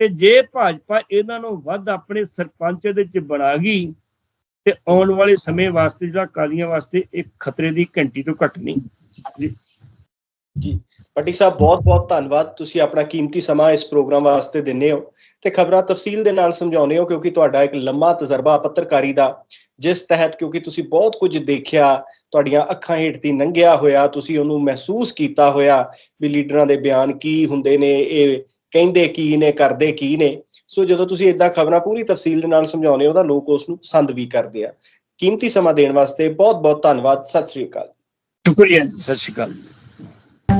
ਤੇ ਜੇ ਭਾਜਪਾ ਇਹਨਾਂ ਨੂੰ ਵੱਧ ਆਪਣੇ ਸਰਪੰਚ ਦੇ ਵਿੱਚ ਬਣਾ ਗਈ, ਤੇ ਆਉਣ ਵਾਲੇ ਸਮੇਂ ਵਾਸਤੇ ਜਿਹੜਾ ਕਾਲੀਆਂ ਵਾਸਤੇ ਇੱਕ ਖਤਰੇ ਦੀ ਘੰਟੀ ਤੋਂ ਘੱਟ ਨਹੀਂ। ਜੀ। ਪੱਟੀ ਸਾਹਿਬ ਬਹੁਤ ਬਹੁਤ ਧੰਨਵਾਦ। ਤੁਸੀਂ ਆਪਣਾ ਕੀਮਤੀ ਸਮਾਂ ਇਸ ਪ੍ਰੋਗਰਾਮ ਵਾਸਤੇ ਦਿੰਦੇ ਹੋ ਤੇ ਖਬਰਾਂ ਤਫਸੀਲ ਦੇ ਨਾਲ ਸਮਝਾਉਂਦੇ ਹੋ ਕਿਉਂਕਿ ਤੁਹਾਡਾ ਇੱਕ ਲੰਮਾ ਤਜਰਬਾ ਪੱਤਰਕਾਰੀ ਦਾ ਜਿਸ ਤਹਿਤ ਕਿਉਂਕਿ ਤੁਸੀਂ ਬਹੁਤ ਕੁਝ ਦੇਖਿਆ ਤੁਹਾਡੀਆਂ ਅੱਖਾਂ ਹੇਠ ਦੀ ਲੰਘਿਆ ਹੋਇਆ ਤੁਸੀਂ ਉਹਨੂੰ ਮਹਿਸੂਸ ਕੀਤਾ ਹੋਇਆ ਵੀ ਲੀਡਰਾਂ ਦੇ ਬਿਆਨ ਕੀ ਹੁੰਦੇ ਨੇ ਇਹ ਕਹਿੰਦੇ ਕੀ ਨੇ ਕਰਦੇ ਕੀ ਨੇ। ਸੋ ਜਦੋਂ ਤੁਸੀਂ ਇਦਾਂ ਖਬਰਾਂ ਪੂਰੀ ਤਫਸੀਲ ਦੇ ਨਾਲ ਸਮਝਾਉਂਦੇ ਹੋ ਤਾਂ ਲੋਕ ਉਸ ਨੂੰ ਪਸੰਦ ਵੀ ਕਰਦੇ ਆ। ਕੀਮਤੀ ਸਮਾਂ ਦੇਣ ਵਾਸਤੇ ਬਹੁਤ ਬਹੁਤ ਧੰਨਵਾਦ। ਸਤਿ ਸ੍ਰੀ ਅਕਾਲ। ਸ਼ੁਕਰੀਆ ਸਤਿ ਸ਼੍ਰੀ ਅਕਾਲ।